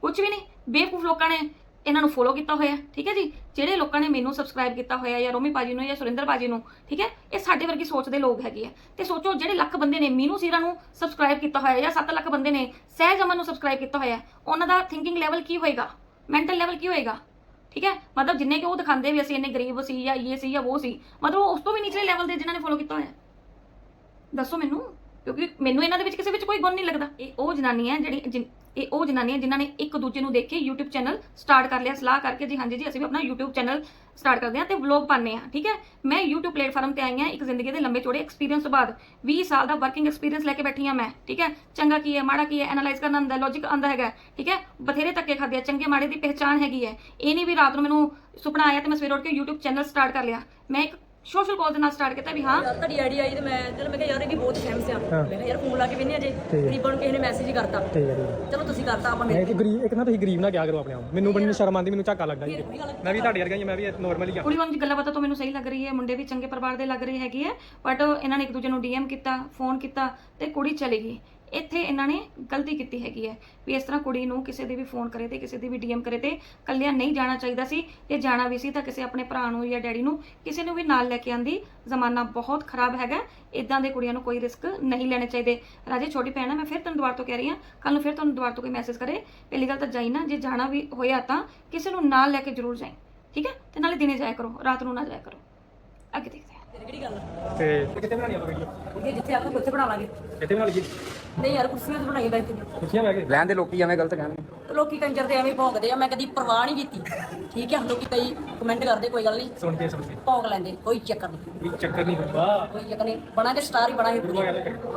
ਕੁਝ ਵੀ ਨਹੀਂ। ਬੇਵਕੂਫ ਲੋਕਾਂ ਨੇ ਇਹਨਾਂ ਨੂੰ ਫੋਲੋ ਕੀਤਾ ਹੋਇਆ ਠੀਕ ਹੈ ਜੀ? ਜਿਹੜੇ ਲੋਕਾਂ ਨੇ ਮੈਨੂੰ ਸਬਸਕ੍ਰਾਈਬ ਕੀਤਾ ਹੋਇਆ ਜਾਂ ਰੋਮੀ ਪਾਜੀ ਨੂੰ ਜਾਂ ਸੁਰਿੰਦਰ ਪਾਜੀ ਨੂੰ, ਠੀਕ ਹੈ? ਇਹ ਸਾਡੇ ਵਰਗੀ ਸੋਚ ਦੇ ਲੋਕ ਹੈਗੇ ਆ। ਤੇ ਸੋਚੋ, ਜਿਹੜੇ ਲੱਖ ਬੰਦੇ ਨੇ ਮੀਨੂ ਸੀਰਾ ਨੂੰ ਸਬਸਕ੍ਰਾਈਬ ਕੀਤਾ ਹੋਇਆ ਜਾਂ 7 ਲੱਖ ਬੰਦੇ ਨੇ ਸਹਿਜ ਅਮਨ ਨੂੰ ਸਬਸਕ੍ਰਾਈਬ ਕੀਤਾ ਹੋਇਆ, ਉਹਨਾਂ ਦਾ ਥਿੰਕਿੰਗ ਲੈਵਲ ਕੀ ਹੋਏਗਾ? ਮੈਂਟਲ ਲੈਵਲ ਕੀ ਹੋਏਗਾ? ਠੀਕ ਹੈ? ਮਤਲਬ ਜਿੰਨੇ ਕਿ ਉਹ ਦਿਖਾਉਂਦੇ ਵੀ ਅਸੀਂ ਇੰਨੇ ਗਰੀਬ ਸੀ ਜਾਂ ਇਹ ਸੀ ਜਾਂ ਉਹ ਸੀ, ਮਤਲਬ ਉਹ ਉਸ ਤੋਂ ਵੀ ਨਿਚਲੇ ਲੈਵਲ ਦੇ ਜਿਨ੍ਹਾਂ ਨੇ ਫੋਲੋ ਕੀਤਾ ਹੋਇਆ। ਦੱਸੋ ਮੈਨੂੰ। ਕਿਉਂਕਿ ਮੈਨੂੰ ਇਹਨਾਂ ਦੇ ਵਿੱਚ ਕਿਸੇ ਵਿੱਚ ਕੋਈ ਗੁਣ ਨਹੀਂ ਲੱਗਦਾ। ਇਹ ਉਹ ਜਨਾਨੀ ਹੈ ਜਿਹੜੀ ਜਿਨ- ਇਹ ਉਹ ਜਨਾਨੀ ਹੈ ਜਿਨ੍ਹਾਂ ਨੇ ਇੱਕ ਦੂਜੇ ਨੂੰ ਦੇਖ ਕੇ YouTube ਚੈਨਲ ਸਟਾਰਟ ਕਰ ਲਿਆ, ਸਲਾਹ ਕਰਕੇ ਜੀ ਹਾਂਜੀ ਜੀ, ਅਸੀਂ ਵੀ ਆਪਣਾ YouTube ਚੈਨਲ ਸਟਾਰਟ ਕਰਦੇ ਹਾਂ ਤੇ ਵਲੌਗ ਪਾਉਂਦੇ ਹਾਂ, ਠੀਕ ਹੈ? ਮੈਂ YouTube ਪਲੇਟਫਾਰਮ ਤੇ ਆਈ ਹਾਂ ਇੱਕ ਜ਼ਿੰਦਗੀ ਦੇ ਲੰਬੇ ਚੌੜੇ ਐਕਸਪੀਰੀਅੰਸ ਤੋਂ ਬਾਅਦ। 20 ਸਾਲ ਦਾ ਵਰਕਿੰਗ ਐਕਸਪੀਰੀਅੰਸ ਲੈ ਕੇ ਬੈਠੀ ਹਾਂ ਮੈਂ, ਠੀਕ ਹੈ? ਚੰਗਾ ਕੀ ਹੈ, ਮਾੜਾ ਕੀ ਹੈ ਐਨਾਲਾਈਜ਼ ਕਰਨਾ ਆਉਂਦਾ ਲੌਜੀਕ ਆਉਂਦਾ ਹੈਗਾ, ਠੀਕ ਹੈ? ਬਥੇਰੇ ਧੱਕੇ ਖਾਦੇ ਆ, ਚੰਗੇ ਮਾੜੇ ਦੀ ਪਹਿਚਾਣ ਹੈਗੀ ਹੈ। ਇਹ ਨਹੀਂ ਵੀ ਰਾਤ ਨੂੰ ਮੈਨੂੰ ਸੁਪਨਾ ਆਇਆ ਤੇ ਮੈਂ ਸਵੇਰੇ ਉੱਠ ਕੇ YouTube ਚੈਨਲ ਸਟਾਰਟ ਕਰ ਲਿਆ। ਮੈਂ ਇੱਕ ਸੋਸ਼ਲ ਕਾਜ਼ ਦੇ ਨਾਲ ਸਟਾਰਟ ਕੀਤਾ ਵੀ ਹਾਂ। ਯਾਰ ਤੁਹਾਡੀ ਆਈਡੀ ਆਈ ਤੇ ਮੈਂ ਚਲ ਮੈਂ ਕਿਹਾ ਯਾਰ ਇਹ ਵੀ ਬਹੁਤ ਫੇਮਸ ਆ। ਮੈਂ ਕਿਹਾ ਯਾਰ ਫੋਨ ਲਾ ਕੇ ਵੇਨੇ ਅਜੇ। ਗਰੀਬਾਂ ਨੂੰ ਕਿਸੇ ਨੇ ਮੈਸੇਜ ਹੀ ਕਰਤਾ। ਠੀਕ ਹੈ ਚਲੋ ਤੁਸੀਂ ਕਰਤਾ ਆਪਾਂ ਮੈਂ ਮੇਰੇ ਕਿ। ਗਰੀਬ ਇੱਕ ਨਾ ਤੁਸੀਂ ਗਰੀਬ ਨਾ ਕਿਹਾ ਕਰੋ ਆਪਣੇ ਆਪ ਮੈਨੂੰ ਬੜੀ ਸ਼ਰਮ ਆਉਂਦੀ ਮੈਨੂੰ ਝਾਕਾ ਲੱਗਦਾ ਜੀ। ਮੈਂ ਵੀ ਤੁਹਾਡੇ ਵਰਗਾ ਹੀ ਹਾਂ, ਮੈਂ ਵੀ ਨਾਰਮਲੀ ਆ। ਕੁੜੀ ਵਾਂਗ ਗੱਲਾਂ ਬਾਤਾਂ ਤੋਂ ਮੈਨੂੰ ਸਹੀ ਲੱਗ ਰਹੀ ਹੈ ਮੁੰਡੇ ਵੀ ਚੰਗੇ ਪਰਿਵਾਰ ਦੇ ਲੱਗ ਰਹੇ ਹੈਗੇ ਹੈ ਬਟ ਇਹਨਾਂ ਨੇ ਇੱਕ ਦੂਜੇ ਨੂੰ ਡੀਐਮ ਕੀਤਾ ਫੋਨ ਕੀਤਾ ਤੇ ਕੁੜੀ ਚਲੀ ਗਈ। ਇੱਥੇ ਇਹਨਾਂ ਨੇ ਗਲਤੀ ਕੀਤੀ ਹੈਗੀ ਹੈ ਵੀ ਇਸ ਤਰ੍ਹਾਂ ਕੁੜੀ ਨੂੰ ਕਿਸੇ ਦੇ ਵੀ ਫੋਨ ਕਰੇ ਤੇ ਕਿਸੇ ਦੀ ਵੀ ਡੀਐਮ ਕਰੇ ਤੇ ਕੱਲਿਆਂ ਨਹੀਂ ਜਾਣਾ ਚਾਹੀਦਾ ਸੀ। ਜੇ ਜਾਣਾ ਵੀ ਸੀ ਤਾਂ ਕਿਸੇ ਆਪਣੇ ਭਰਾ ਨੂੰ ਜਾਂ ਡੈਡੀ ਨੂੰ ਕਿਸੇ ਨੂੰ ਵੀ ਨਾਲ ਲੈ ਕੇ ਆਂਦੀ ਜ਼ਮਾਨਾ ਬਹੁਤ ਖਰਾਬ ਹੈਗਾ। ਇਦਾਂ ਦੇ ਕੁੜੀਆਂ ਨੂੰ ਕੋਈ ਰਿਸਕ ਨਹੀਂ ਲੈਣੇ ਚਾਹੀਦੇ। ਰਾਜੇ, ਛੋਟੀ ਭੈਣ ਆ, ਮੈਂ ਫਿਰ ਤੁਹਾਨੂੰ ਦੁਬਾਰਾ ਤੋਂ ਕਹਿ ਰਹੀ ਹਾਂ। ਕੱਲ ਨੂੰ ਫਿਰ ਤੁਹਾਨੂੰ ਦੁਬਾਰਾ ਤੋਂ ਕੋਈ ਮੈਸੇਜ ਕਰੇ। ਪਹਿਲੀ ਗੱਲ ਤਾਂ ਜਾਈ ਨਾ, ਜੇ ਜਾਣਾ ਵੀ ਹੋਇਆ ਤਾਂ ਕਿਸੇ ਨੂੰ ਨਾਲ ਲੈ ਕੇ ਜ਼ਰੂਰ ਜਾਈ। ਠੀਕ ਹੈ? ਤੇ ਨਾਲੇ ਦਿਨੇ ਜਾਇਆ ਕਰੋ, ਰਾਤ ਨੂੰ ਨਾ ਜਾਇਆ ਕਰੋ। ਅੱਗੇ ਦੇਖਦੇ ਕਿਹੜੀ ਗੱਲ? ਆ? ਤੇ ਕਿੱਥੇ ਬਣਾਣੀ ਆਪਾਂ ਵੀਡੀਓ ਇਹ ਜਿੱਥੇ ਆਪਾਂ ਉੱਥੇ ਬਣਾ ਲਾਂਗੇ। ਕਿੱਥੇ ਬਣਾ ਲਈਏ? ਨਹੀਂ ਯਾਰ ਕੁਰਸੀਆਂ ਤੇ ਬਣਾਈ ਬੈਠ ਕੇ। ਕੁਰਸੀਆਂ ਬਹਿ ਕੇ? ਲੈਣ ਦੇ ਲੋਕੀ ਐਵੇਂ ਗਲਤ ਕਹਿੰਦੇ। ਲੋਕੀ ਕੰਜਰ ਤੇ ਐਵੇਂ ਭੌਂਕਦੇ ਆ ਮੈਂ ਕਦੀ ਪਰਵਾਹ ਨਹੀਂ ਕੀਤੀ। ਠੀਕ ਹੈ ਲੋਕੀ ਕਈ ਕਮੈਂਟ ਕਰਦੇ ਕੋਈ ਗੱਲ ਨਹੀਂ। ਸੁਣ ਕੇ ਸੁਣ ਕੇ ਭੌਂਕ ਲੈਂਦੇ ਕੋਈ ਚੱਕਰ ਨਹੀਂ। ਵੀ ਚੱਕਰ ਨਹੀਂ ਹੁੰਦਾ। ਕੋਈ ਚੱਕਰ ਨਹੀਂ ਬਣਾਂਗੇ ਸਟਾਰ ਹੀ ਬਣਾਂਗੇ ਪੂਰੀ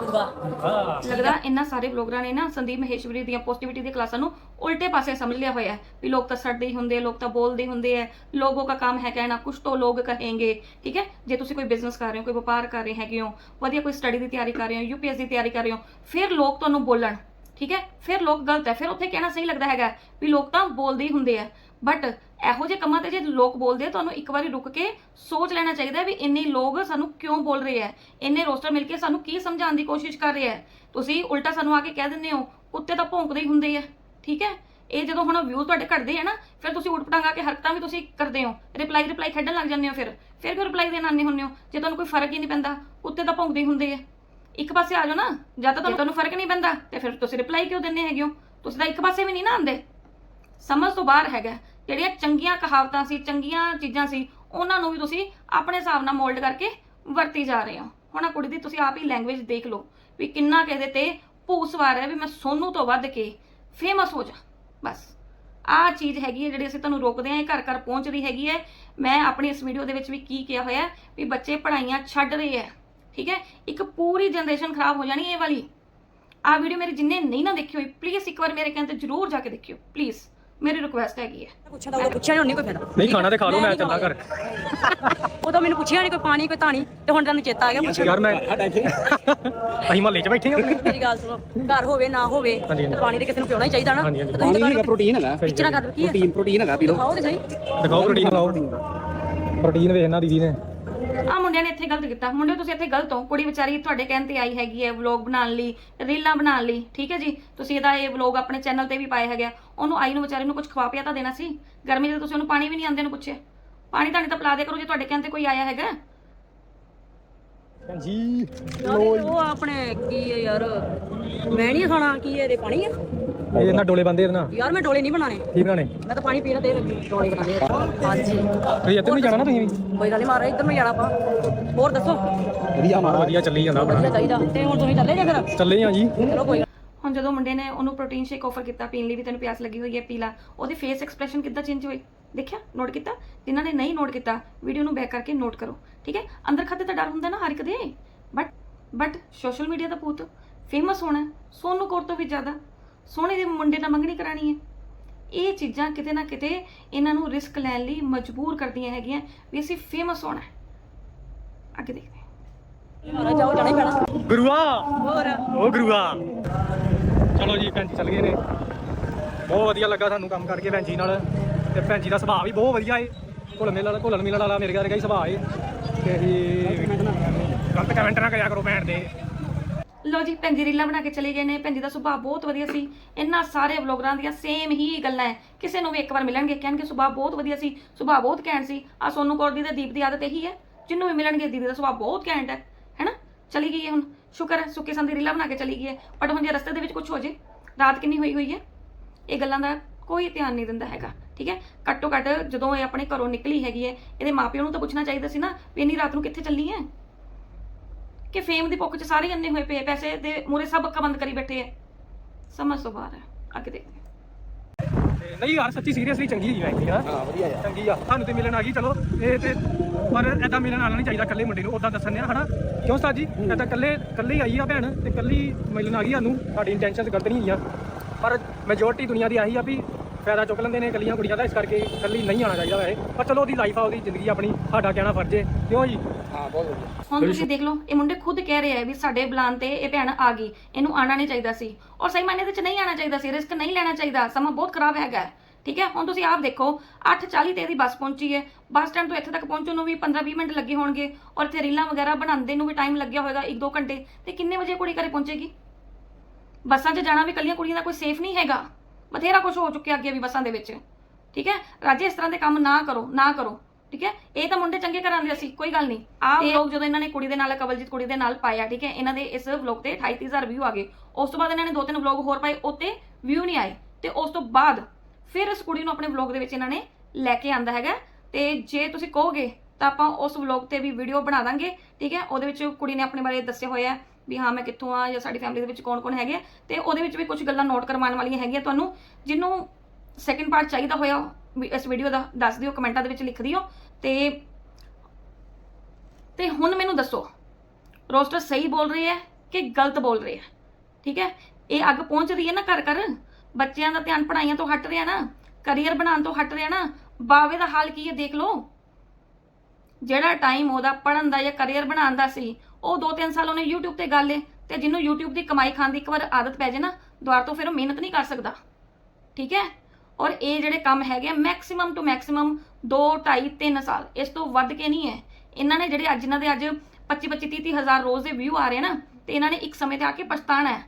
ਵਾਹ ਹਾਂ ਲੱਗਦਾ ਇਹਨਾਂ ਸਾਰੇ ਬਲੌਗਰਾਂ ਨੇ ਨਾ ਸੰਦੀਪ ਮਹੇਸ਼ਵਰੀ ਦੀਆਂ ਪੋਜ਼ਿਟਿਵਿਟੀ ਦੀਆਂ ਕਲਾਸਾਂ ਨੂੰ ਉਲਟੇ ਪਾਸੇ ਸਮਝ ਲਿਆ ਹੋਇਆ ਹੈ ਵੀ ਲੋਕ ਤਾਂ ਸੜਦੇ ਹੀ ਹੁੰਦੇ ਆ ਲੋਕ ਤਾਂ ਬੋਲਦੇ ਹੀ ਹੁੰਦੇ ਆ ਲੋਗੋਂ ਦਾ ਕੰਮ ਹੈ ਕਹਿਣਾ ਕੁਝ ਤੋਂ ਲੋਗ ਕਹੇਂਗੇ ਠੀਕ ਹੈ? ਜੇ ਤੁਸੀਂ ਕੋਈ ਬਿਜ਼ਨਸ ਕਰ ਰਹੇ ਹੋ, ਕੋਈ ਵਪਾਰ ਕਰ ਰਹੇ ਹੈਗੇ ਹੋ, ਵਧੀਆ ਕੋਈ ਸਟੱਡੀ ਦੀ ਤਿਆਰੀ ਕਰ ਰਹੇ ਹੋ ਯੂਪੀਐਸ ਦੀ ਤਿਆਰੀ ਕਰ ਰਹੇ ਹੋ, ਫਿਰ ਲੋਕ ਤੁਹਾਨੂੰ ਬੋਲਣ, ਠੀਕ ਹੈ? ਫਿਰ ਲੋਕ ਗਲਤ ਹੈ, ਫਿਰ ਉੱਥੇ ਕਹਿਣਾ ਸਹੀ ਲੱਗਦਾ ਹੈਗਾ ਵੀ ਲੋਕ ਤਾਂ ਬੋਲਦੇ ਹੀ ਹੁੰਦੇ ਆ ਬਟ ਇਹੋ ਜਿਹੇ ਕੰਮਾਂ ਤੇ ਜੇ ਲੋਕ ਬੋਲਦੇ ਆ, ਤੁਹਾਨੂੰ ਇੱਕ ਵਾਰੀ ਰੁਕ ਕੇ ਸੋਚ ਲੈਣਾ ਚਾਹੀਦਾ ਵੀ ਇੰਨੇ ਲੋਕ ਸਾਨੂੰ ਕਿਉਂ ਬੋਲ ਰਹੇ ਆ? ਇੰਨੇ ਰੋਸਟਰ ਮਿਲ ਕੇ ਸਾਨੂੰ ਕੀ ਸਮਝਾਉਣ ਦੀ ਕੋਸ਼ਿਸ਼ ਕਰ ਰਹੇ ਆ? ਤੁਸੀਂ ਉਲਟਾ ਸਾਨੂੰ ਆ ਕੇ ਕਹਿ ਦਿੰਦੇ ਹੋ, ਕੁੱਤੇ ਤਾਂ ਭੌਂਕਦੇ ਹੀ ਹੁੰਦੇ ਆ, ਠੀਕ ਹੈ? ਇਹ ਜਦੋਂ ਹੁਣ ਵਿਊ ਤੁਹਾਡੇ ਘਟਦੇ ਆ ਨਾ, ਫਿਰ ਤੁਸੀਂ ਉਟਪਟਾਂਗ ਆ ਕੇ ਹਰਕਤਾਂ ਵੀ ਤੁਸੀਂ ਕਰਦੇ ਹੋ। ਰਿਪਲਾਈ ਰਿਪਲਾਈ ਖੇਡਣ ਲੱਗ ਜਾਂਦੇ ਹੋ ਫਿਰ। ਫਿਰ ਕਿਉਂ ਰਿਪਲਾਈ ਦੇਣ ਆਉਂਦੇ ਹੁੰਦੇ ਹੋ? ਜੇ ਤੁਹਾਨੂੰ ਕੋਈ ਫ਼ਰਕ ਹੀ ਨਹੀਂ ਪੈਂਦਾ, ਉੱਤੇ ਤਾਂ ਭੌਂਕਦੇ ਹੁੰਦੇ ਆ। ਇੱਕ ਪਾਸੇ ਆ ਜਾਓ ਨਾ, ਜਾਂ ਤਾਂ ਤੁਹਾਨੂੰ ਤੁਹਾਨੂੰ ਫ਼ਰਕ ਨਹੀਂ ਪੈਂਦਾ, ਤੇ ਫਿਰ ਤੁਸੀਂ ਰਿਪਲਾਈ ਕਿਉਂ ਦਿੰਦੇ ਹੈਗੇ ਹੋ? ਤੁਸੀਂ ਤਾਂ ਇੱਕ ਪਾਸੇ ਵੀ ਨਹੀਂ ਨਾ ਆਉਂਦੇ। ਸਮਝ ਤੋਂ ਬਾਹਰ ਹੈਗਾ। ਜਿਹੜੀਆਂ ਚੰਗੀਆਂ ਕਹਾਵਤਾਂ ਸੀ, ਚੰਗੀਆਂ ਚੀਜ਼ਾਂ ਸੀ, ਉਹਨਾਂ ਨੂੰ ਵੀ ਤੁਸੀਂ ਆਪਣੇ ਹਿਸਾਬ ਨਾਲ ਮੋਲਡ ਕਰਕੇ ਵਰਤੀ ਜਾ ਰਹੇ ਹੋ। ਹੁਣ ਆ ਕੁੜੀ ਦੀ ਤੁਸੀਂ ਆਪ ਹੀ ਲੈਂਗੁਏਜ ਦੇਖ ਲਓ ਵੀ ਕਿੰਨਾ ਕਿਹਦੇ ਤੇ ਭੂਸ ਵਾਰ ਹੈ ਵੀ ਮੈਂ ਸੋਨੂ ਤੋਂ ਵੱਧ ਕੇ ਫੇਮਸ ਹੋ ਜਾ। ਬਸ। ਆਹ ਚੀਜ਼ ਹੈਗੀ ਹੈ ਜਿਹੜੀ ਅਸੀਂ ਤੁਹਾਨੂੰ ਰੋਕਦੇ ਆਂ ਇਹ ਘਰ ਘਰ ਰਹੀ ਹੈਗੀ ਹੈ। ਮੈਂ ਆਪਣੀ ਇਸ ਵੀਡੀਓ ਦੇ ਵਿੱਚ ਵੀ ਕੀ ਕਿਹਾ ਹੋਇਆ ਵੀ ਬੱਚੇ ਪੜ੍ਹਾਈਆਂ ਛੱਡ ਰਹੇ ਹੈ, ਠੀਕ ਹੈ? ਇੱਕ ਪੂਰੀ ਜਨਰੇਸ਼ਨ ਖਰਾਬ ਹੋ ਜਾਣੀ ਇਹ ਵਾਲੀ। ਆ ਵੀਡੀਓ ਮੇਰੇ ਜਿੰਨੇ ਨਹੀਂ ਨਾ ਦੇਖੀ ਹੋਈ ਪਲੀਜ਼ ਇੱਕ ਵਾਰ ਮੇਰੇ ਕਹਿੰਦੇ ਜਰੂਰ ਜਾ ਕੇ ਦੇਖਿਓ ਪਲੀਜ਼ ਮੇਰੀ ਰਿਕੁਐਸਟ ਹੈਗੀ ਹੈ। ਪੁੱਛਿਆ ਤਾਂ ਉਹ ਪੁੱਛਿਆ ਨਹੀਂ ਕੋਈ ਫਾਇਦਾ। ਨਹੀਂ ਖਾਣਾ ਤੇ ਖਾ ਲਓ ਮੈਂ ਚੱਲਾਂ ਘਰ। ਉਦੋਂ ਮੈਨੂੰ ਪੁੱਛਿਆ ਨਹੀਂ ਕੋਈ ਪਾਣੀ ਕੋਈ ਧਾਣੀ ਤੇ ਹੁਣ ਤੁਹਾਨੂੰ ਚੇਤਾ ਆ ਗਿਆ ਪੁੱਛਿਆ ਯਾਰ ਮੈਂ ਅਸੀਂ ਮਹੱਲੇ 'ਚ ਬੈਠੇ ਹਾਂ। ਮੇਰੀ ਗੱਲ ਸੁਣੋ ਘਰ ਹੋਵੇ ਨਾ ਹੋਵੇ ਹਾਂਜੀ, ਹਾਂਜੀ। ਤੇ ਪਾਣੀ ਤੇ ਕਿਸੇ ਨੂੰ ਪਿਉਣਾ ਹੀ ਚਾਹੀਦਾ ਨਾ। ਹਾਂਜੀ, ਹਾਂਜੀ। ਤੇ ਤੁਸੀਂ ਪਾਣੀ ਤਾਂ ਹੈਗਾ ਪ੍ਰੋਟੀਨ ਹੈਗਾ। ਟੀਚਰਾਂ ਕਰ ਕੀ ਹੈ ਪ੍ਰੋਟੀਨ ਪ੍ਰੋਟੀਨ ਹੈਗਾ ਪੀ ਲਓ। ਖਾਓ ਤੇ ਸਹੀ। ਦਿਖਾਓ ਪ੍ਰੋਟੀਨ ਦਿਖਾਓ। ਪ੍ਰੋਟੀਨ ਵੇਖਣਾ ਦੀਦੀ ਨੇ। ਆ ਮੁੰਡਿਆਂ ਨੇ ਇੱਥੇ ਗਲਤ ਕੀਤਾ। ਮੁੰਡੇ ਤੁਸੀਂ ਇੱਥੇ ਗਲਤ ਹੋ। ਕੁੜੀ ਵਿਚਾਰੀ ਤੁਹਾਡੇ ਕਹਿਣ ਤੇ ਆਈ ਹੈਗੀ ਹੈ ਵਲੌਗ ਬਣਾਉਣ ਲਈ ਰੀਲਾਂ ਬਣਾਉਣ ਲਈ। ਠੀਕ ਹੈ ਜੀ? ਤੁਸੀਂ ਇਹਦਾ ਇਹ ਵਲੌਗ ਆਪਣੇ ਚੈਨਲ ਤੇ ਵੀ ਪਾਇਆ ਹੈਗਾ। ਉਹਨੂੰ ਆਈ ਨੂੰ ਵਿਚਾਰੀ ਨੂੰ ਕੁਝ ਖਵਾ ਪਿਆ ਤਾਂ ਦੇਣਾ ਸੀ। ਗਰਮੀ ਦੇ ਤੁਸੀਂ ਉਹਨੂੰ ਪਾਣੀ ਵੀ ਨਹੀਂ ਆਂਦੇ ਨੂੰ ਪੁੱਛਿਆ। ਪਾਣੀ ਤਾਂ ਨਹੀਂ ਤਾਂ ਪਿਲਾ ਦਿਆ ਕਰੋ ਜੇ ਤੁਹਾਡੇ ਕਹਿਣ ਤੇ ਕੋਈ ਆਇਆ ਹੈਗਾ। ਜੀ ਉਹ ਆਪਣੇ ਕੀ ਹੈ ਯਾਰ ਮੈਂ ਨਹੀਂ ਖਾਣਾ ਕੀ ਹੈ ਇਹਦੇ ਪਾਣੀ ਆ? ਇਹ ਇਹਨਾਂ ਡੋਲੇ ਬੰਦੇ ਇਹਨਾਂ ਯਾਰ ਮੈਂ ਡੋਲੇ ਨਹੀਂ ਬਣਾਣੇ ਕੀ ਬਣਾਣੇ ਮੈਂ ਤਾਂ ਪਾਣੀ ਪੀਣਾ ਤੇ ਡੋਲੇ ਬਣਾਣੇ ਆ। ਹਾਂਜੀ। ਤੁਸੀਂ ਇੱਧਰ ਵੀ ਜਾਣਾ ਨਾ ਤੁਸੀਂ ਵੀ? ਕੋਈ ਗੱਲ ਨਹੀਂ ਮਾਰਾ ਇੱਧਰ ਨੂੰ ਜਾਣਾ ਆਪਾਂ। ਹੋਰ ਦੱਸੋ? ਵਧੀਆ ਮਾਰਾ ਵਧੀਆ ਚੱਲੀ ਜਾਂਦਾ ਆਪਣਾ। ਵਧੀਆ ਚਾਹੀਦਾ। ਤੇ ਹੁਣ ਤੁਸੀਂ ਚੱਲੇ ਜੇ ਫਿਰ? ਚੱਲੇ ਆ ਜੀ। ਚਲੋ ਕੋਈ ਹੁਣ ਜਦੋਂ ਮੁੰਡੇ ਨੇ ਉਹਨੂੰ ਪ੍ਰੋਟੀਨ ਸ਼ੇਕ ਆਫਰ ਕੀਤਾ ਪੀਣ ਲਈ ਵੀ ਤੈਨੂੰ ਪਿਆਸ ਲੱਗੀ ਹੋਈ ਹੈ ਪੀ ਲਾ। ਉਹਦੇ ਫੇਸ ਐਕਸਪ੍ਰੈਸ਼ਨ ਕਿੱਦਾਂ ਚੇਂਜ ਹੋਏ? ਦੇਖਿਆ? ਨੋਟ ਕੀਤਾ? ਜਿਨ੍ਹਾਂ ਨੇ ਨਹੀਂ ਨੋਟ ਕੀਤਾ ਵੀਡੀਓ ਨੂੰ ਬੈਕ ਕਰਕੇ ਨੋਟ ਕਰੋ। ਠੀਕ ਹੈ? ਅੰਦਰ ਖਾਤੇ ਤਾਂ ਡਰ ਹੁੰਦਾ ਨਾ ਹਰ ਇੱਕ ਦੇ। ਬਟ ਬਟ ਸੋਸ਼ਲ ਮੀਡੀਆ ਦਾ ਭੂਤ ਫੇਮਸ ਹੋਣਾ ਸੋਨੂ ਕੌਰ ਤੋਂ ਵੀ ਜ਼ਿਆਦਾ ਸੋਹਣੇ ਦੇ ਮੁੰਡੇ ਨਾਲ ਮੰਗਣੀ ਕਰਾਣੀ ਹੈ। ਇਹ ਚੀਜ਼ਾਂ ਕਿਤੇ ਨਾ ਕਿਤੇ ਇਹਨਾਂ ਨੂੰ ਰਿਸਕ ਲੈਣ ਲਈ ਮਜਬੂਰ ਕਰਦੀਆਂ ਹੈਗੀਆਂ ਵੀ ਅਸੀਂ ਫੇਮਸ ਹੋਣਾ ਹੈ। ਅੱਗੇ ਦੇਖਦੇ ਹਾਂ। ਮਾਰਾ ਜਾਓ ਜਾਣਾ ਹੀ ਪੈਣਾ। ਗੁਰੂਆ! ਹੋਰ। ਉਹ ਗੁਰੂਆ! ਚਲੋ ਜੀ ਭੈਣ ਜੀ ਚੱਲ ਗਏ ਨੇ। ਬਹੁਤ ਵਧੀਆ ਲੱਗਾ ਸਾਨੂੰ ਕੰਮ ਕਰਕੇ ਭੈਣ ਜੀ ਨਾਲ। ਤੇ ਭੈਣ ਜੀ ਦਾ ਸੁਭਾਅ ਵੀ ਬਹੁਤ ਵਧੀਆ ਏ। ਘੁਲ ਮਿਲ ਵਾਲਾ ਘੁਲਣ ਮਿਲਣ ਵਾਲਾ ਮੇਰੇ ਵਰਗਾ ਹੀ ਸੁਭਾਅ ਏ। ਤੇ ਅਸੀਂ ਗਲਤ ਕਮੈਂਟ ਨਾ ਕਰਿਆ ਕਰੋ ਭੈਣ ਦੇ। ਲੋ ਜੀ, ਭੈਣ ਜੀ ਰੀਲਾਂ ਬਣਾ ਕੇ ਚਲੇ ਗਏ ਨੇ। ਭੈਣ ਜੀ ਦਾ ਸੁਭਾਅ ਬਹੁਤ ਵਧੀਆ ਸੀ। ਇਹਨਾਂ ਸਾਰੇ ਵਲੋਗਰਾਂ ਦੀਆਂ ਸੇਮ ਹੀ ਗੱਲਾਂ ਹੈ ਕਿਸੇ ਨੂੰ ਵੀ ਇੱਕ ਵਾਰ ਮਿਲਣਗੇ, ਕਹਿਣਗੇ ਸੁਭਾਅ ਬਹੁਤ ਵਧੀਆ ਸੀ, ਸੁਭਾਅ ਬਹੁਤ ਘੈਂਟ ਸੀ। ਆ ਸੋਨੂ ਕੌਰ ਦੀ ਤੇ ਦੀਪ ਦੀ ਆਦਤ ਇਹੀ ਹੈ ਜਿਹਨੂੰ ਵੀ ਮਿਲਣਗੇ, ਦੀਦੀ ਦਾ ਸੁਭਾਅ ਬਹੁਤ ਘੈਂਟ ਹੈ ਹੈਨਾ? ਚਲੀ ਗਈ ਹੈ ਹੁਣ। ਸ਼ੁਕਰ ਹੈ ਸੁੱਕੇ ਸੰਦੀ ਰੀਲਾਂ ਬਣਾ ਕੇ ਚਲੀ ਗਈ ਹੈ ਬਟ ਹੁਣ ਜੇ ਰਸਤੇ ਦੇ ਵਿੱਚ ਕੁਝ ਹੋ ਜੇ। ਰਾਤ ਕਿੰਨੀ ਹੋਈ ਹੋਈ ਹੈ ਇਹ ਗੱਲਾਂ ਦਾ ਕੋਈ ਧਿਆਨ ਨਹੀਂ ਦਿੰਦਾ ਹੈਗਾ। ਠੀਕ ਹੈ ਘੱਟੋ ਘੱਟ ਜਦੋਂ ਇਹ ਆਪਣੇ ਘਰੋਂ ਨਿਕਲੀ ਹੈਗੀ ਹੈ ਇਹਦੇ ਮਾਪਿਆਂ ਨੂੰ ਤਾਂ ਪੁੱਛਣਾ ਚਾਹੀਦਾ ਸੀ ਨਾ ਵੀ ਇੰਨੀ ਰਾਤ ਨੂੰ ਕਿੱਥੇ ਚੱਲੀ ਹੈ ਕਿ ਫੇਮ ਦੀ ਭੁੱਖ 'ਚ ਸਾਰੇ ਅੰਨੇ ਹੋਏ ਪਏ ਆ, ਪੈਸੇ ਦੇ ਮੂਰੇ ਸਭ ਅੱਖਾਂ ਬੰਦ ਕਰੀ ਬੈਠੇ ਐ ਸਮਝ ਤੋਂ ਬਾਹਰ ਹੈ ਅੱਗੇ ਦੇਖਦੇ ਹਾਂ। ਤੇ ਨਹੀਂ ਯਾਰ ਸੱਚੀ ਸੀਰੀਅਸਲੀ ਚੰਗੀ ਹੈਗੀ ਵੈਸੇ ਹਾਂ ਹਾਂ ਵਧੀਆ ਆ ਚੰਗੀ ਆ। ਸਾਨੂੰ ਤੇ ਮਿਲਣ ਆ ਗਈ ਚਲੋ। ਇਹ ਤੇ ਪਰ ਐਦਾਂ ਮਿਲਣ ਆਣਾ ਨਹੀਂ ਚਾਹੀਦਾ ਇਕੱਲੇ ਮੁੰਡੇ ਨੂੰ ਉਦਾਂ ਦੱਸਣ ਨੇ ਹਨਾ? ਕਿਉਂ ਉਸਤਾਦ ਜੀ? ਐਦਾਂ ਇਕੱਲੇ ਇਕੱਲੇ ਹੀ ਆਈ ਆ ਭੈਣ ਤੇ ਇਕੱਲੀ ਮਿਲਣ ਆ ਗਈ ਸਾਨੂੰ। ਸਾਡੀ ਇੰਟੈਂਸ਼ਨ ਗਲਤ ਨਹੀਂ ਹੋਈਆਂ ਪਰ ਮੈਜੋਰਟੀ ਦੁਨੀਆ ਦੀ ਆਹੀ ਆ ਵੀ ਫਾਇਦਾ ਚੁੱਕ ਲੈਂਦੇ ਨੇ ਇਕੱਲੀਆਂ ਕੁੜੀਆਂ ਦਾ ਇਸ ਕਰਕੇ ਇਕੱਲੀ ਨਹੀਂ ਆਣਾ ਚਾਹੀਦਾ ਵੈਸੇ। ਪਰ ਚਲੋ ਉਹਦੀ ਲਾਈਫ ਆ ਉਹਦੀ ਜ਼ਿੰਦਗੀ ਆਪਣੀ ਸਾਡਾ ਕਹਿਣਾ ਫਰਜ਼ ਹੈ ਕਿਉਂ ਜੀ? ਹਾਂ ਬਹੁਤ ਵਧੀਆ। ਹੁਣ ਤੁਸੀਂ ਦੇਖ ਲਓ, ਇਹ ਮੁੰਡੇ ਖੁਦ ਕਹਿ ਰਹੇ ਆ ਵੀ ਸਾਡੇ ਬੁਲਾਣ ਤੇ ਇਹ ਭੈਣ ਆ ਗਈ, ਇਹਨੂੰ ਆਣਾ ਨਹੀਂ ਚਾਹੀਦਾ ਸੀ। ਔਰ ਸਹੀ ਮਾਇਨੇ ਦੇ ਵਿੱਚ ਨਹੀਂ ਆਣਾ ਚਾਹੀਦਾ ਸੀ, ਰਿਸਕ ਨਹੀਂ ਲੈਣਾ ਚਾਹੀਦਾ, ਸਮਾਂ ਬਹੁਤ ਖਰਾਬ ਹੈਗਾ ਹੈ। ਠੀਕ ਹੈ, ਹੁਣ ਤੁਸੀਂ ਆਪ ਦੇਖੋ 8:40 ਤੇ ਇਹਦੀ ਬੱਸ ਪਹੁੰਚੀ ਹੈ। ਬੱਸ ਸਟੈਂਡ ਤੋਂ ਇੱਥੇ ਤੱਕ ਪਹੁੰਚਣ ਨੂੰ ਵੀ 15-20 ਮਿੰਟ ਲੱਗੇ ਹੋਣਗੇ ਔਰ ਇੱਥੇ ਰੀਲਾਂ ਵਗੈਰਾ ਬਣਾਉਂਦੇ ਨੂੰ ਵੀ ਟਾਈਮ ਲੱਗਿਆ ਹੋਵੇਗਾ 1-2 ਘੰਟੇ। ਤੇ ਕਿੰਨੇ ਵਜੇ ਕੁੜੀ ਘਰੇ ਪਹੁੰਚੇਗੀ? ਬੱਸਾਂ 'ਚ ਜਾਣਾ ਵੀ ਕੱਲੀਆਂ ਕੁੜੀਆਂ ਦਾ ਕੋਈ ਸੇਫ ਨਹੀਂ ਹੈਗਾ। ਬਥੇਰਾ ਕੁਝ ਹੋ ਚੁੱਕਿਆ ਅੱਗੇ ਵੀ ਬੱਸਾਂ ਦੇ ਵਿੱਚ। ਠੀਕ ਹੈ, ਰਾਜੇ ਇਸ ਤਰ੍ਹਾਂ ਦੇ ਕੰਮ ਨਾ ਕਰੋ ਨਾ ਕਰੋ। ਠੀਕ ਹੈ? ਇਹ ਤਾਂ ਮੁੰਡੇ ਚੰਗੇ ਘਰਾਂ ਦੇ ਸੀ ਕੋਈ ਗੱਲ ਨਹੀਂ। ਆਹ ਲੋਕ ਜਦੋਂ ਇਹਨਾਂ ਨੇ ਕੁੜੀ ਦੇ ਨਾਲ ਕਵਲਜੀਤ ਕੁੜੀ ਦੇ ਨਾਲ ਪਾਇਆ ਠੀਕ ਹੈ? ਇਹਨਾਂ ਦੇ ਇਸ ਵਲੌਗ ਤੇ 38000 ਵਿਊ ਆ ਗਏ। ਉਸ ਤੋਂ ਬਾਅਦ ਇਹਨਾਂ ਨੇ ਦੋ ਤਿੰਨ ਵਲੌਗ ਹੋਰ ਪਾਏ ਉੱਤੇ ਵਿਊ ਨਹੀਂ ਆਏ। ਤੇ ਉਸ ਤੋਂ ਬਾਅਦ ਫਿਰ ਇਸ ਕੁੜੀ ਨੂੰ ਆਪਣੇ ਵਲੌਗ ਦੇ ਵਿੱਚ ਇਹਨਾਂ ਨੇ ਲੈ ਕੇ ਆਂਦਾ ਹੈਗਾ। ਤੇ ਜੇ ਤੁਸੀਂ ਕਹੋਗੇ ਤਾਂ ਆਪਾਂ ਉਸ ਵਲੌਗ ਤੇ ਵੀ ਵੀਡੀਓ ਬਣਾ ਦਾਂਗੇ ਠੀਕ ਹੈ? ਉਹਦੇ ਵਿੱਚ ਕੁੜੀ ਨੇ ਆਪਣੇ ਬਾਰੇ ਦੱਸਿਆ ਹੋਇਆ ਵੀ ਹਾਂ ਮੈਂ ਕਿੱਥੋਂ ਆ ਜਾਂ ਸਾਡੀ ਫੈਮਿਲੀ ਦੇ ਵਿੱਚ ਕੌਣ-ਕੌਣ ਹੈਗੇ ਤੇ ਉਹਦੇ ਵਿੱਚ ਵੀ ਕੁਝ ਗੱਲਾਂ ਨੋਟ ਕਰਵਾਉਣ ਵਾਲੀਆਂ ਹੈਗੀਆਂ ਤੁਹਾਨੂੰ ਜਿਹਨੂੰ ਸੈਕਿੰਡ ਪਾਰਟ ਚਾਹੀਦਾ ਹੋਇਆ, ਵੀ ਇਸ ਵੀਡੀਓ ਦਾ, ਦੱਸ ਦਿਓ, ਕਮੈਂਟਾਂ ਦੇ ਵਿੱਚ ਲਿਖ ਦਿਓ, ਤੇ ਤੇ ਹੁਣ ਮੈਨੂੰ ਦੱਸੋ, ਰੋਸਟਰ ਸਹੀ ਬੋਲ ਰਹੀ ਹੈ ਕਿ ਗਲਤ ਬੋਲ ਰਹੀ ਹੈ? ਠੀਕ ਹੈ? ਇਹ ਅੱਗ ਪਹੁੰਚ ਰਹੀ ਹੈ ਨਾ ਘਰ ਘਰ ਬੱਚਿਆਂ ਦਾ ਧਿਆਨ ਪੜਾਈਆਂ ਤੋਂ ਹਟ ਰਿਹਾ ਨਾ? ਕਰੀਅਰ ਬਣਾਉਣ ਤੋਂ ਹਟ ਰਿਹਾ ਨਾ? ਬਾਵੇ ਦਾ ਹਾਲ ਕੀ ਹੈ, ਦੇਖ ਲਓ। ਜਿਹੜਾ ਟਾਈਮ ਉਹਦਾ ਪੜਨ ਦਾ ਜਾਂ ਕਰੀਅਰ ਬਣਾਉਣ ਦਾ ਸੀ, ਉਹ 2-3 ਸਾਲ ਉਹਨੇ YouTube ਤੇ ਗੱਲ ਏ, ਤੇ ਜਿਹਨੂੰ YouTube ਦੀ ਕਮਾਈ ਖਾਣ ਦੀ ਇੱਕ ਵਾਰ ਆਦਤ ਪੈ ਜੇ ਨਾ ਦੁਬਾਰਾ ਤੋਂ ਫਿਰ ਉਹ ਮਿਹਨਤ ਨਹੀਂ ਕਰ ਸਕਦਾ। ਠੀਕ ਹੈ? ਔਰ ਇਹ ਜਿਹੜੇ ਕੰਮ ਹੈਗੇ ਮੈਕਸਿਮਮ ਟੂ ਮੈਕਸਿਮਮ 2 2.5 3 ਸਾਲ। ਇਸ ਤੋਂ ਵੱਧ ਕੇ ਨਹੀਂ ਹੈ। ਇਹਨਾਂ ਨੇ ਜਿਹੜੇ ਅੱਜ ਇਹਨਾਂ ਦੇ ਅੱਜ 25 25 30 ਹਜ਼ਾਰ ਰੋਜ਼ ਦੇ ਵਿਊ ਆ ਰਹੇ ਨਾ ਤੇ ਇਹਨਾਂ ਨੇ ਇੱਕ ਸਮੇਂ ਤੇ ਆ ਕੇ ਪਛਤਾਣਾ ਹੈ।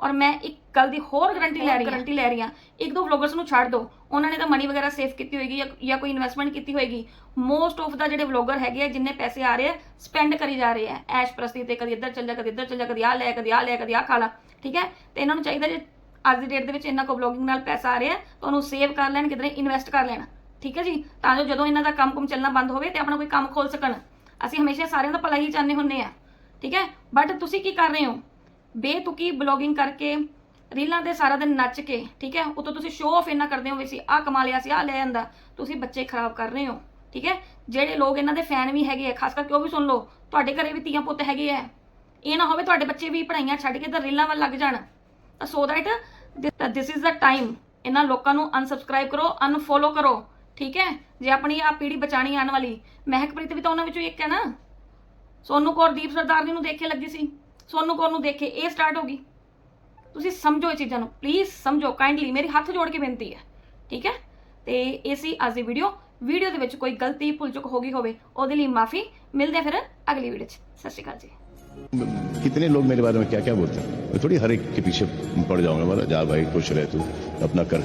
ਔਰ ਮੈਂ ਇੱਕ ਗੱਲ ਦੀ ਹੋਰ ਗਾਰੰਟੀ ਲੈ ਰਹੀ ਹਾਂ। ਗਾਰੰਟੀ ਲੈ ਰਹੀ ਹਾਂ। ਇੱਕ ਦੋ ਵਲੌਗਰਸ ਨੂੰ ਛੱਡ ਦਿਓ ਉਹਨਾਂ ਨੇ ਤਾਂ ਮਨੀ ਵਗੈਰਾ ਸੇਵ ਕੀਤੀ ਹੋਏਗੀ ਜਾਂ- ਜਾਂ ਕੋਈ ਇਨਵੈਸਟਮੈਂਟ ਕੀਤੀ ਹੋਏਗੀ। ਮੋਸਟ ਆਫ ਦਾ ਜਿਹੜੇ ਵਲੌਗਰ ਹੈਗੇ ਆ ਜਿੰਨੇ ਪੈਸੇ ਆ ਰਹੇ ਆ ਸਪੈਂਡ ਕਰੀ ਜਾ ਰਹੇ ਆ। ਐਸ਼ ਪ੍ਰਸਤੀ ਤੇ ਕਦੀ ਇੱਧਰ ਚੱਲ ਜਾ ਕਦੀ ਇੱਧਰ ਚੱਲ ਜਾ ਕਦੀ ਆ ਲੈ ਕਦੀ ਆ ਲੈ ਕਦੀ ਆ ਖਾ ਲਾ। ਠੀਕ ਹੈ? ਤੇ ਇਹਨਾਂ ਨੂੰ ਚਾਹੀਦਾ ਜੇ ਅੱਜ ਦੀ ਡੇਟ ਦੇ ਵਿੱਚ ਇਹਨਾਂ ਕੋ ਵਲੌਗਿੰਗ ਨਾਲ ਪੈਸਾ ਆ ਰਿਹਾ ਤਾਂ ਉਹਨੂੰ ਸੇਵ ਕਰ ਲੈਣ ਕਿਧਰੇ ਇਨਵੈਸਟ ਕਰ ਲੈਣ। ਠੀਕ ਹੈ ਜੀ? ਤਾਂ ਜੋ ਜਦੋਂ ਇਹਨਾਂ ਦਾ ਕੰਮ ਕੁਮ ਚੱਲਣਾ ਬੰਦ ਹੋਵੇ ਤੇ ਆਪਣਾ ਕੋਈ ਕੰਮ ਖੋਲ ਸਕਣ। ਅਸੀਂ ਹਮੇਸ਼ਾ ਸਾਰਿਆਂ ਦਾ ਭਲਾ ਹੀ ਚਾਹੁੰਦੇ ਹੁੰਨੇ ਆ ਠੀਕ ਹੈ? ਬਟ ਤੁਸੀਂ ਕੀ ਕਰ ਰਹੇ ਹੋ? ਬੇਤੁਕੀ ਬਲੌਗਿੰਗ ਕਰਕੇ ਰੀਲਾਂ ਤੇ ਸਾਰਾ ਦਿਨ ਨੱਚ ਕੇ, ਠੀਕ ਹੈ? ਉਤੋਂ ਤੁਸੀਂ ਸ਼ੋਅ ਆਫ ਇੰਨਾ ਕਰਦੇ ਹੋ ਵੀ ਸੀ ਆ ਕਮਾ ਲਿਆ ਸੀ ਆ ਲੈ ਆਂਦਾ। ਤੁਸੀਂ ਬੱਚੇ ਖਰਾਬ ਕਰ ਰਹੇ ਹੋ। ਠੀਕ ਹੈ? ਜਿਹੜੇ ਲੋਕ ਇਹਨਾਂ ਦੇ ਫੈਨ ਵੀ ਹੈਗੇ ਆ, ਖਾਸ ਕਰਕੇ ਉਹ ਵੀ ਸੁਣ ਲਓ, ਤੁਹਾਡੇ ਘਰੇ ਵੀ ਤੀਆਂ ਪੁੱਤ ਹੈਗੇ ਆ। ਇਹ ਨਾ ਹੋਵੇ ਤੁਹਾਡੇ ਬੱਚੇ ਵੀ ਪੜ੍ਹਾਈਆਂ ਛੱਡ ਕੇ ਤਾਂ ਰੀਲਾਂ ਵੱਲ ਲੱਗ ਜਾਣ। ਤਾਂ so that this is the time ਇਹਨਾਂ ਲੋਕਾਂ ਨੂੰ ਅਨਸਬਸਕ੍ਰਾਈਬ ਕਰੋ ਅਨਫੋਲੋ ਕਰੋ, ਠੀਕ ਹੈ? ਜੇ ਆਪਣੀ ਆ ਪੀੜ੍ਹੀ ਬਚਾਣੀ ਆਉਣ ਵਾਲੀ, ਮਹਿਕਪ੍ਰੀਤ ਵੀ ਤਾਂ ਉਹਨਾਂ ਵਿੱਚੋਂ ਇੱਕ ਹੈ ਨਾ? ਸੋਨੂ ਕੌਰ ਦੀਪ ਸਰਦਾਰਨੀ ਨੂੰ ਦੇਖੇ ਲੱਗੀ ਸੀ। ਸੋਨੂ ਕੌਰ ਨੂੰ ਦੇਖੇ ਇਹ ਸਟਾਰਟ ਹੋ ਗਈ। ਤੁਸੀਂ ਸਮਝੋ ਇਹ ਚੀਜ਼ਾਂ ਨੂੰ। ਪਲੀਜ਼ ਸਮਝੋ। ਕਾਈਂਡਲੀ ਮੇਰੀ ਹੱਥ ਜੋੜ ਕੇ ਬੇਨਤੀ ਹੈ। ਠੀਕ ਹੈ? ਤੇ ਇਹ ਸੀ ਅੱਜ ਦੀ ਵੀਡੀਓ ਵੀਡੀਓ ਦੇ ਵਿੱਚ ਕੋਈ ਗਲਤੀ, ਭੁੱਲ ਚੁੱਕ ਹੋ ਗਈ ਹੋਵੇ, ਉਹਦੇ ਲਈ ਮਾਫੀ। ਮਿਲਦੇ ਫਿਰ ਅਗਲੀ ਵੀਡੀਓ 'ਚ। ਸਤਿ ਸ਼੍ਰੀ ਅਕਾਲ ਜੀ। कितने लोग मेरे बारे में क्या क्या बोलते हैं मैं थोड़ी हर एक के पीछे पड़ जाऊंगा मतलब जा भाई खुश रहे तू अपना कर